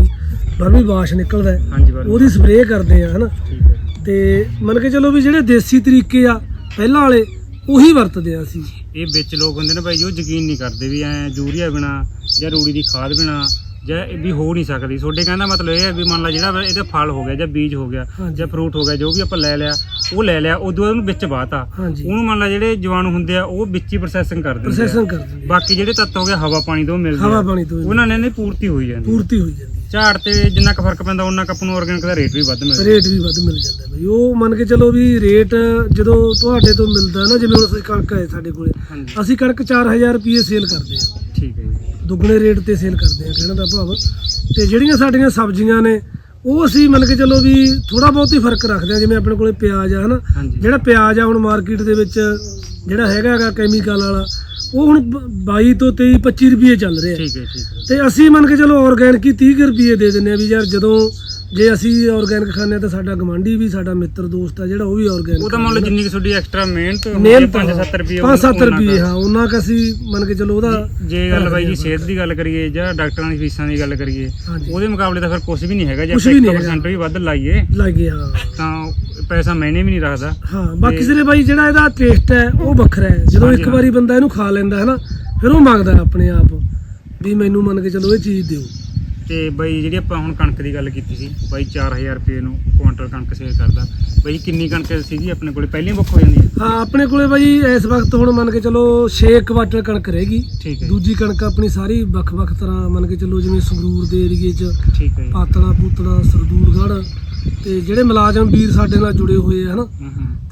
Speaker 1: ਵਰਮੀ ਵਾਸ਼ ਨਿਕਲਦਾ ਹੈ।
Speaker 2: ਹਾਂਜੀ
Speaker 1: ਉਹਦੀ ਸਪਰੇਅ ਕਰਦੇ ਆ ਹਨਾ
Speaker 2: ਠੀਕ ਹੈ
Speaker 1: ਤੇ ਮੰਨ ਕੇ ਚਲੋ ਵੀ ਜਿਹੜੇ ਦੇਸੀ ਤਰੀਕੇ ਆ ਪਹਿਲਾਂ ਵਾਲੇ ਉਹੀ ਵਰਤਦੇ ਆ ਅਸੀਂ
Speaker 2: ਇਹ ਵਿੱਚ ਲੋਕ ਹੁੰਦੇ ਨੇ ਭਾਈ ਉਹ ਯਕੀਨ ਨਹੀਂ ਕਰਦੇ ਵੀ ਐ ਯੂਰੀਆ ਬਿਨਾ ਜਾਂ ਰੂੜੀ ਦੀ ਖਾਦ ਬਿਨਾ ਜਾਂ ਇਹ ਵੀ ਹੋ ਨਹੀਂ ਸਕਦੀ। ਤੁਹਾਡੇ ਕਹਿੰਦਾ ਮਤਲਬ ਇਹ ਹੈ ਵੀ ਮੰਨ ਲਾ ਜਿਹੜਾ ਇਹਦਾ ਫਲ ਹੋ ਗਿਆ ਜਾਂ ਬੀਜ ਹੋ ਗਿਆ। ਜਾਂ ਫਰੂਟ ਹੋ ਗਿਆ ਜੋ ਵੀ ਆਪਾਂ ਲੈ ਲਿਆ ਉਹ ਲੈ ਲਿਆ ਉਦੋਂ ਬਾਅਦ ਉਹਨੂੰ ਵਿੱਚ ਬਾਤਾ ਉਹਨੂੰ ਮੰਨ ਲਾ ਜਿਹੜੇ ਜੀਵਾਣੂ ਹੁੰਦੇ ਆ ਉਹ ਵਿੱਚ ਹੀ ਪ੍ਰੋਸੈਸਿੰਗ ਕਰ ਦਿੰਦੇ ਆ।
Speaker 1: ਪ੍ਰੋਸੈਸਿੰਗ ਕਰ ਦਿੰਦੇ।
Speaker 2: ਬਾਕੀ ਜਿਹੜੇ ਤੱਤ ਹੋ ਗਿਆ ਹਵਾ ਪਾਣੀ ਤੋਂ ਮਿਲਦੇ
Speaker 1: ਹਵਾ ਪਾਣੀ ਤੋਂ
Speaker 2: ਉਹਨਾਂ ਨੇ ਨੇ ਪੂਰਤੀ ਹੋਈ ਜਾਂਦੀ।
Speaker 1: ਪੂਰਤੀ ਹੋਈ ਜਾਂਦੀ
Speaker 2: ਝਾੜ ਤੇ ਜਿੰਨਾ ਕੁ ਫ਼ਰਕ ਪੈਂਦਾ ਉਹਨਾਂ ਕੁ ਆਪਾਂ ਨੂੰ ਆਰਗੈਨਿਕ ਦਾ ਰੇਟ ਵੀ ਵੱਧ ਮਿਲਦਾ
Speaker 1: ਰੇਟ ਵੀ ਵੱਧ ਮਿਲ ਜਾਂਦਾ ਬਈ। ਉਹ ਮੰਨ ਕੇ ਚਲੋ ਵੀ ਰੇਟ ਜਦੋਂ ਤੁਹਾਡੇ ਤੋਂ ਮਿਲਦਾ ਨਾ ਜਿਵੇਂ ਹੁਣ ਅਸੀਂ ਕਣਕ ਹੈ ਸਾਡੇ ਕੋਲੇ ਅਸੀਂ ਕਣਕ 4000 ਰੁਪਏ ਸੇਲ ਕਰਦੇ ਆ।
Speaker 2: ਠੀਕ ਹੈ ਜੀ।
Speaker 1: ਦੁੱਗਣੇ ਰੇਟ ਤੇ ਸੇਲ ਕਰਦੇ ਆ ਕਹਿਣ ਦਾ ਭਾਵ। ਤੇ ਜਿਹੜੀਆਂ ਸਾਡੀਆਂ ਸਬਜ਼ੀਆਂ ਨੇ ਉਹ ਅਸੀਂ ਮੰਨ ਕੇ ਚਲੋ ਵੀ ਥੋੜਾ ਬਹੁਤ ਹੀ ਫ਼ਰਕ ਰੱਖਦੇ ਆ ਜਿਵੇਂ ਆਪਣੇ ਕੋਲੇ ਪਿਆਜ਼ ਆ ਹਨਾ। ਜਿਹੜਾ ਪਿਆਜ਼ ਆ ਹੁਣ ਮਾਰਕੀਟ ਦੇ ਵਿੱਚ ਜਿਹੜਾ ਹੈਗਾ ਹੈਗਾ ਕੈਮੀਕਲ ਵਾਲਾ ਉਹ ਹੁਣ ਬ- 22 ਤੋਂ 23 25 ਰੁਪਏ ਚੱਲ ਰਿਹਾ।
Speaker 2: ਠੀਕ ਹੈ ਠੀਕ ਹੈ।
Speaker 1: ਤੇ ਅਸੀਂ ਮੰਨ ਕੇ ਚਲੋ ਆਰਗੈਨਿਕ ਹੀ 30 ਕੁ ਰੁਪਏ ਦੇ ਦਿੰਨੇ ਆ ਵੀ ਯਾਰ ਜਦੋਂ ਜੇ ਅਸੀਂ ਆਰਗੈਨਿਕ ਖਾਂਦੇ ਆ ਤਾਂ ਸਾਡਾ ਗਵਾਂਢੀ ਵੀ ਸਾਡਾ ਮਿੱਤਰ ਦੋਸਤ ਆ ਜਿਹੜਾ ਉਹ ਵੀ ਆਰਗੈਨਿਕ
Speaker 2: ਉਹ ਤਾਂ ਮੰਨ ਲਓ ਜਿੰਨੀ ਕਿ ਤੁਹਾਡੀ ਐਕਸਟਰਾ ਮਿਹਨਤ
Speaker 1: ਮਿਹਨਤ
Speaker 2: 5-7 ਰੁਪਏ
Speaker 1: 5-7 ਰੁਪਏ ਹਾਂ ਉਹਨਾਂ ਕ ਅਸੀਂ ਮੰਨ ਕੇ ਚਲੋ ਉਹਦਾ
Speaker 2: ਜੇ ਗੱਲ ਬਾਈ ਜੀ ਸਿਹਤ ਦੀ ਗੱਲ ਕਰੀਏ ਜਾਂ ਡਾਕਟਰਾਂ ਦੀ ਫੀਸਾਂ ਦੀ ਗੱਲ ਕਰੀਏ ਉਹਦੇ ਮੁਕਾਬਲੇ ਤਾਂ ਫਿਰ ਕੁਝ ਵੀ ਨਹੀਂ ਹੈਗਾ ਜੇ
Speaker 1: ਕੁਛ
Speaker 2: ਆਪਾਂ
Speaker 1: ਵੀ ਨਹੀਂ
Speaker 2: 1% ਵੀ ਵੱਧ ਲਾਈਏ
Speaker 1: ਲੱਗੇ ਹਾਂ।
Speaker 2: ਤਾਂ ਪੈਸਾ ਮੈਨੇ ਵੀ ਨਹੀਂ ਰੱਖਦਾ।
Speaker 1: ਹਾਂ ਬਾਕੀ ਸਿਰੇ ਬਾਈ ਜਿਹੜਾ ਇਹਦਾ ਟੇਸਟ ਹੈ ਉਹ ਵੱਖਰਾ ਹੈ। ਜਦੋਂ ਇੱਕ
Speaker 2: ਹਾਂ।
Speaker 1: ਵਾਰੀ ਬੰਦਾ ਇਹਨੂੰ ਖਾ ਲੈਂਦਾ ਹੈ ਨਾ ਫਿਰ ਉਹ ਮੰਗਦਾ ਹੈ ਆਪਣੇ ਆਪ ਵੀ ਮੈਨੂੰ ਮੰਨ ਕੇ ਚਲੋ ਇਹ ਚੀਜ਼ ਦਿਓ।
Speaker 2: ਤੇ ਬਾਈ ਜਿਹੜੀ ਆਪਾਂ ਹੁਣ ਕਣਕ ਦੀ ਗੱਲ ਕੀਤੀ ਸੀ ਬਾਈ 4000 ਰੁਪਏ ਨੂੰ ਕੁਆਂਟਲ ਕਣਕ ਸੇਲ ਕਰਦਾ। ਬਾਈ ਕਿੰਨੀ ਕਣਕ ਸੀਗੀ ਆਪਣੇ ਕੋਲੇ? ਪਹਿਲਾਂ ਬੁੱਕ ਹੋ ਜਾਂਦੀ ਹੈ
Speaker 1: ਹਾਂ ਆਪਣੇ ਕੋਲੇ ਬਾਈ ਇਸ ਵਕਤ ਹੁਣ ਮੰਨ ਕੇ ਚਲੋ 6 ਕੁਆਟਰ ਕਣਕ ਰਹੇਗੀ
Speaker 2: ਠੀਕ ਹੈ
Speaker 1: ਦੂਜੀ ਕਣਕ ਆਪਣੀ ਸਾਰੀ ਵੱਖ-ਵੱਖ ਤਰ੍ਹਾਂ ਮੰਨ ਕੇ ਚਲੋ ਜਿਵੇਂ ਸੰਗਰੂਰ ਦੇ ਏਰੀਏ 'ਚ
Speaker 2: ਠੀਕ ਹੈ ਜੀ।
Speaker 1: ਪਾਤੜਾ ਪੂਤੜਾ ਸਰਦੂਲਗੜ੍ਹ ਤੇ ਜਿਹੜੇ ਮੁਲਾਜ਼ਮ ਵੀਰ ਸਾਡੇ ਨਾਲ ਜੁੜੇ ਹੋਏ ਆ ਹਨਾ?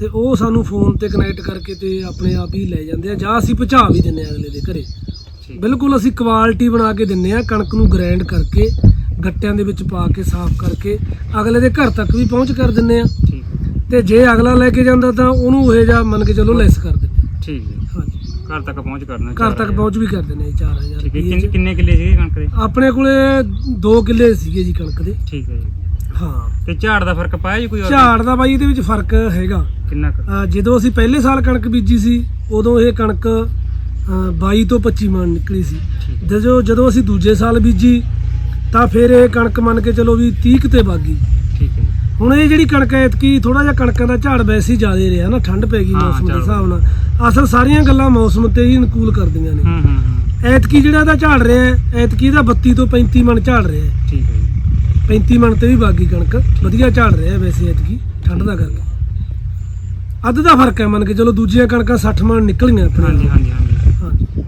Speaker 1: ਤੇ ਉਹ ਸਾਨੂੰ ਫੋਨ ਤੇ ਕਨੈਕਟ ਕਰਕੇ ਤੇ ਆਪਣੇ ਆਪ ਹੀ ਲੈ ਜਾਂਦੇ ਆ ਜਾਂ ਅਸੀਂ ਪਹੁੰਚਾ ਵੀ ਦਿੰਨੇ ਆ ਅਗਲੇ ਦੇ ਘਰੇ। ਬਿਲਕੁਲ ਅਸੀਂ ਕੁਆਲਿਟੀ ਬਣਾ ਕੇ ਦਿੰਨੇ ਆ ਕਣਕ ਨੂੰ ਗ੍ਰਾਈਂਡ ਕਰਕੇ ਗੱਟਿਆਂ ਦੇ ਵਿੱਚ ਪਾ ਕੇ ਸਾਫ਼ ਕਰਕੇ ਅਗਲੇ ਦੇ ਘਰ ਤੱਕ ਵੀ ਪਹੁੰਚ ਕਰ ਦਿੰਨੇ ਆ। ਤੇ ਜੇ ਅਗਲਾ ਲੈ ਕੇ ਜਾਂਦਾ ਤਾਂ ਉਹਨੂੰ ਇਹ ਜਾ ਮੰਨ ਕੇ ਚੱਲੋ ਲੈਸ ਕਰ ਦਿੰਨੇ ਆ।
Speaker 2: ਠੀਕ ਹੈ।
Speaker 1: ਹਾਂਜੀ।
Speaker 2: ਘਰ ਤੱਕ ਪਹੁੰਚ ਕਰਨਾ
Speaker 1: ਘਰ ਤੱਕ ਪਹੁੰਚ ਵੀ ਕਰ ਦਿੰਨੇ ਆ 4000
Speaker 2: ਠੀਕ ਹੈ। ਕਿੰਨੇ ਕਿੱਲੇ ਸੀਗੇ ਕਣਕ ਦੇ?
Speaker 1: ਆਪਣੇ ਕੋਲੇ 2 ਕਿੱਲੇ ਸੀਗੇ ਜੀ ਕਣਕ ਦੇ।
Speaker 2: ਠੀਕ ਹੈ ਜੀ।
Speaker 1: ਹਾਂ।
Speaker 2: ਤੇ ਝਾੜ ਦਾ ਫ਼ਰਕ ਪਾਇਆ ਜੀ ਕੋਈ?
Speaker 1: ਝਾੜ ਦਾ ਬਾਈ ਇਹਦੇ ਵਿੱਚ ਫ਼ਰਕ ਹੈਗਾ।
Speaker 2: ਕਿੰਨਾ
Speaker 1: ਜਦੋਂ ਅਸੀਂ ਪਹਿਲੇ ਸਾਲ ਕਣਕ ਬੀਜੀ ਸੀ ਉਦੋਂ ਇਹ ਕਣਕ 22 ਤੋਂ 25 ਮਣ ਨਿਕਲੀ ਸੀ।
Speaker 2: ਠੀਕ
Speaker 1: ਤੇ ਜੋ ਜਦੋਂ ਅਸੀਂ ਦੂਜੇ ਸਾਲ ਬੀਜੀ ਤਾਂ ਫਿਰ ਇਹ ਕਣਕ ਮੰਨ ਕੇ ਚਲੋ ਵੀ 30 ਕੁ ਤੇ ਬਾਗੀ
Speaker 2: ਠੀਕ ਹੈ
Speaker 1: ਹੁਣ ਇਹ ਜਿਹੜੀ ਕਣਕ ਹੈ ਐਤਕੀ ਥੋੜਾ ਜਿਹਾ ਕਣਕਾਂ ਦਾ ਝਾੜ ਵੈਸੇ ਹੀ ਜ਼ਿਆਦਾ ਰਿਹਾ ਨਾ ਠੰਡ ਪੈ ਗਈ ਮੌਸਮ ਦੇ ਹਿਸਾਬ ਨਾਲ। ਅਸਲ ਸਾਰੀਆਂ ਗੱਲਾਂ ਮੌਸਮ ਤੇ ਹੀ ਅਨੁਕੂਲ ਕਰਦੀਆਂ ਨੇ।
Speaker 2: ਹੂੰ ਹੂੰ
Speaker 1: ਐਤਕੀ ਜਿਹੜਾ ਇਹਦਾ ਝਾੜ ਰਿਹਾ ਐਤਕੀ ਇਹਦਾ 32 ਤੋਂ 35 ਮਣ ਝਾੜ ਰਿਹਾ।
Speaker 2: ਠੀਕ ਹੈ ਜੀ।
Speaker 1: 35 ਮਣ ਤੇ ਵੀ ਬਾਗੀ ਕਣਕ। ਵਧੀਆ ਝਾੜ ਰਿਹਾ ਵੈਸੇ ਐਤਕੀ ਠੰਡ ਦਾ ਕਰਕੇ। ਅੱਧ ਦਾ ਫ਼ਰਕ ਹੈ ਮੰਨ ਕੇ ਚਲੋ ਦੂਜੀਆਂ ਕਣਕਾਂ 60 ਮਣ ਨਿਕਲੀਆਂ ਆਪਣੇ
Speaker 2: ਹਾਂਜੀ ਹਾਂਜੀ।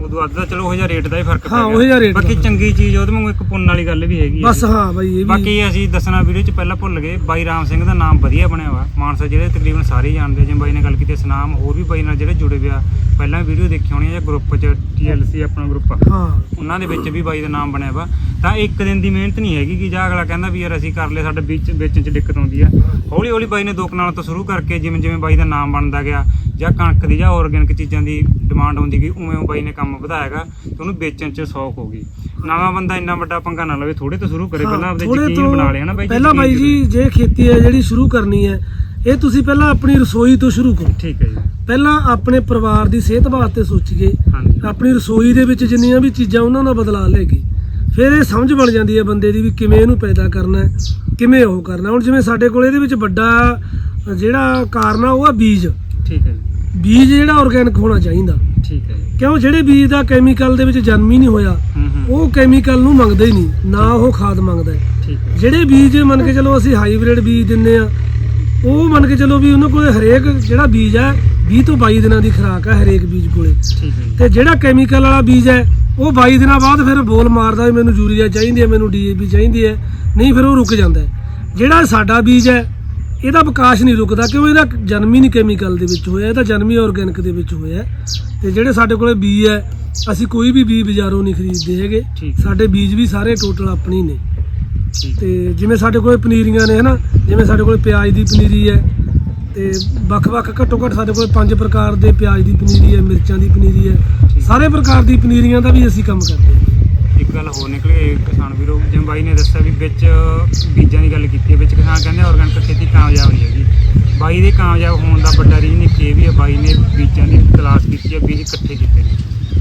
Speaker 2: ਉਦੋਂ ਅੱਧ ਦਾ ਚਲੋ ਉਹ ਜਿਹਾ ਰੇਟ ਦਾ ਹੀ ਫ਼ਰਕ ਪੈ
Speaker 1: ਹਾਂ,
Speaker 2: ਗਿਆ।
Speaker 1: ਉਹੋ ਜਿਹਾ rate ਦਾ
Speaker 2: ਬਾਕੀ। ਚੰਗੀ ਚੀਜ਼ ਉਹਦੇ ਵਾਂਗੂ ਇੱਕ ਪੁੰਨ ਵਾਲੀ ਗੱਲ ਵੀ ਹੈਗੀ ਹੈ
Speaker 1: ਬਸ
Speaker 2: ਜੀ।
Speaker 1: ਹਾਂ ਬਾਈ ਇਹ ਵੀ
Speaker 2: ਬਾਕੀ ਅਸੀਂ ਦੱਸਣਾ ਵੀਡੀਓ ਚ ਪਹਿਲਾਂ ਭੁੱਲ ਗਏ ਬਾਈ ਰਾਮ ਸਿੰਘ ਦਾ ਨਾਮ ਵਧੀਆ ਬਣਿਆ ਵਾ ਮਾਨਸਾ ਜਿਹੜੇ ਤਕਰੀਬਨ ਸਾਰੇ ਹੀ ਜਾਣਦੇ ਆ। ਜਿਵੇਂ ਬਾਈ ਨੇ ਗੱਲ ਕੀਤੀ ਸਨਾਮ ਹੋਰ ਵੀ ਬਾਈ ਨਾਲ ਜਿਹੜੇ ਜੁੜੇ ਹੋਏ ਆ ਪਹਿਲਾਂ ਵੀਡੀਓ ਦੇਖੀ ਹੋਣੀ ਜਾਂ ਗਰੁੱਪ ਚ TLC ਆਪਣਾ ਗਰੁੱਪ ਆ
Speaker 1: ਹਾਂ
Speaker 2: ਉਹਨਾਂ ਦੇ ਵਿੱਚ ਵੀ ਬਾਈ ਦਾ ਨਾਮ ਬਣਿਆ ਵਾ ਤਾਂ ਇੱਕ ਦਿਨ ਦੀ ਮਿਹਨਤ ਨਹੀਂ ਹੈਗੀ ਕਿ ਜਾਂ ਅਗਲਾ ਕਹਿੰਦਾ ਵੀ ਯਾਰ ਅਸੀਂ ਕਰ ਲਏ ਸਾਡੇ ਵਿੱਚ ਵੇਚਣ 'ਚ ਦਿੱਕਤ ਆਉਂਦੀ ਆ ਹੌਲੀ ਹੌਲੀ ਬਾਈ ਨੇ ਦੋ ਕਨਾਲਾਂ ਤੋਂ ਸ਼ੁਰੂ ਕਰਕੇ ਜਿਵੇਂ ਜਿਵੇਂ ਬਾਈ ਦਾ ਨਾਮ ਬਣਦਾ ਗਿਆ ਜਾਂ ਕਣਕ ਦੀ ਜਾਂ ਆਰਗੈਨਿਕ ਚੀਜ਼ਾਂ ਦੀ ਡਿਮਾਂਡ ਹੁੰਦੀ ਗਈ ਉਵੇਂ ਉਹ ਬਾਈ ਨੇ ਕੰਮ ਵਧਾਇਆਗਾ ਤੇ ਉਹਨੂੰ ਵੇਚਣ 'ਚ ਸੌਖ ਹੋ ਗਈ। ਨਵਾਂ ਬੰਦਾ ਇੰਨਾ ਵੱਡਾ ਪੰਗਾ ਨਾ ਲਵੇ ਥੋੜੇ ਤੋਂ ਸ਼ੁਰੂ ਕਰੇ ਪਹਿਲਾਂ ਆਪਦੇ ਯਕੀਨ ਬਣਾ ਲਿਆ ਨਾ ਬਾਈ
Speaker 1: ਪਹਿਲਾਂ ਬਾਈ ਜੀ ਜੇ ਖੇਤੀ ਹੈ ਜਿਹੜੀ ਸ਼ੁਰੂ ਕਰਨੀ ਹੈ ਇਹ ਤੁਸੀਂ ਪਹਿਲਾਂ ਆਪਣੀ ਰਸੋਈ ਤੋਂ ਸ਼ੁਰੂ ਕਰੋ।
Speaker 2: ਠੀਕ ਹੈ ਜੀ।
Speaker 1: ਪਹਿਲਾਂ ਆਪਣੇ ਪਰਿਵਾਰ ਦੀ ਸਿਹਤ ਵਾਸਤੇ ਸੋਚੀਏ ਆਪਣੀ ਰਸੋਈ ਦੇ ਵਿੱਚ ਜਿੰਨੀਆਂ ਵੀ ਚੀਜ਼ਾਂ ਉਹਨਾਂ ਦਾ ਬਦਲਾ ਲੈਗੀ ਫਿਰ ਇਹ ਸਮਝ ਬਣ ਜਾਂਦੀ ਹੈ ਬੰਦੇ ਦੀ ਵੀ ਕਿਵੇਂ ਇਹਨੂੰ ਪੈਦਾ ਕਰਨਾ ਹੈ ਕਿਵੇਂ ਉਹ ਕਰਨਾ ਹੁਣ ਜਿਵੇਂ ਸਾਡੇ ਕੋਲ ਇਹਦੇ ਵਿੱਚ ਵੱਡਾ ਜਿਹੜਾ ਕਾਰਨ ਆ ਉਹ ਆ ਬੀਜ।
Speaker 2: ਠੀਕ ਹੈ ਜੀ।
Speaker 1: ਬੀਜ ਜਿਹੜਾ ਆਰਗੈਨਿਕ ਹੋਣਾ ਚਾਹੀਦਾ।
Speaker 2: ਠੀਕ ਹੈ ਜੀ।
Speaker 1: ਕਿਉਂ? ਜਿਹੜੇ ਬੀਜ ਦਾ ਕੈਮੀਕਲ ਦੇ ਵਿੱਚ ਜਨਮ ਹੀ ਨਹੀਂ ਹੋਇਆ
Speaker 2: ਹੂੰ ਹੂੰ।
Speaker 1: ਉਹ ਕੈਮੀਕਲ ਨੂੰ ਮੰਗਦਾ ਹੀ ਨਹੀਂ ਨਾ ਉਹ ਖਾਦ ਮੰਗਦਾ ਹੈ।
Speaker 2: ਠੀਕ ਹੈ।
Speaker 1: ਜਿਹੜੇ ਬੀਜ ਮੰਨ ਕੇ ਚਲੋ ਅਸੀਂ ਹਾਈਬ੍ਰਿਡ ਬੀਜ ਦਿੰਨੇ ਆ ਉਹ ਮੰਨ ਕੇ ਚਲੋ ਵੀ ਉਹਨਾਂ ਕੋਲੇ ਹਰੇਕ ਜਿਹੜਾ ਬੀਜ ਹੈ 20 ਤੋਂ 22 ਦਿਨਾਂ ਦੀ ਖੁਰਾਕ ਹੈ ਹਰੇਕ ਬੀਜ ਕੋਲੇ।
Speaker 2: ਠੀਕ ਹੈ ਜੀ।
Speaker 1: ਤੇ ਜਿਹੜਾ ਕੈਮੀਕਲ ਵਾਲਾ ਬੀਜ ਹੈ ਉਹ 22 ਦਿਨਾਂ ਬਾਅਦ ਫਿਰ ਬੋਲ ਮਾਰਦਾ ਵੀ ਮੈਨੂੰ ਯੂਰੀਆ ਚਾਹੀਦੀ ਹੈ ਮੈਨੂੰ ਡੀਏਪੀ ਚਾਹੀਦੀ ਹੈ ਨਹੀਂ ਫਿਰ ਉਹ ਰੁਕ ਜਾਂਦਾ ਹੈ। ਜਿਹੜਾ ਸਾਡਾ ਬੀਜ ਹੈ ਇਹਦਾ ਵਿਕਾਸ ਨਹੀਂ ਰੁਕਦਾ ਕਿਉਂ ਇਹਦਾ ਜਨਮ ਹੀ ਨਹੀਂ ਕੈਮੀਕਲ ਦੇ ਵਿੱਚ ਹੋਇਆ ਇਹਦਾ ਜਨਮ ਹੀ ਆਰਗੈਨਿਕ ਦੇ ਵਿੱਚ ਹੋਇਆ। ਤੇ ਜਿਹੜੇ ਸਾਡੇ ਕੋਲੇ ਬੀਜ ਹੈ ਅਸੀਂ ਕੋਈ ਵੀ ਬੀਜ ਬਾਜ਼ਾਰੋਂ ਨਹੀਂ ਖਰੀਦਦੇ ਹੈਗੇ। ਸਾਡੇ ਬੀਜ ਵੀ ਸਾਰੇ ਟੋਟਲ ਆਪਣੀ ਨੇ ਤੇ ਜਿਵੇਂ ਸਾਡੇ ਕੋਲੇ ਪਨੀਰੀਆਂ ਨੇ ਹਨਾ ਜਿਵੇਂ ਸਾਡੇ ਕੋਲੇ ਪਿਆਜ਼ ਦੀ ਪਨੀਰੀ ਹੈ ਤੇ ਵੱਖ-ਵੱਖ ਘੱਟੋ ਘੱਟ ਸਾਡੇ ਕੋਲੇ ਪੰਜ ਪ੍ਰਕਾਰ ਦੇ ਪਿਆਜ਼ ਦੀ ਪਨੀਰੀ ਹੈ ਮਿਰਚਾਂ ਦੀ ਪਨੀਰੀ ਹੈ। ਸਾਰੇ ਪ੍ਰਕਾਰ ਦੀ ਪਨੀਰੀਆਂ ਦਾ ਵੀ ਅਸੀਂ ਕੰਮ ਕਰਦੇ ਹਾਂ
Speaker 2: ਇੱਕ ਗੱਲ ਹੋਰ ਨਿਕਲ ਗਈ ਕਿਸਾਨ ਵੀਰੋ, ਜਿਵੇਂ ਬਾਈ ਨੇ ਦੱਸਿਆ ਵੀ ਵਿੱਚ ਬੀਜਾਂ ਦੀ ਗੱਲ ਕੀਤੀ ਹੈ, ਵਿੱਚ ਕਿਸਾਨ ਕਹਿੰਦੇ ਆਰਗੈਨਿਕ ਖੇਤੀ ਕਾਮਯਾਬ ਨਹੀਂ ਹੈਗੀ। ਬਾਈ ਦੇ ਕਾਮਯਾਬ ਹੋਣ ਦਾ ਵੱਡਾ ਰੀਜ਼ਨ ਇੱਕ ਇਹ ਵੀ ਹੈ, ਬਾਈ ਨੇ ਬੀਜਾਂ ਦੀ ਤਲਾਸ਼ ਕੀਤੀ ਹੈ, ਬੀਜ ਇਕੱਠੇ ਕੀਤੇ ਨੇ।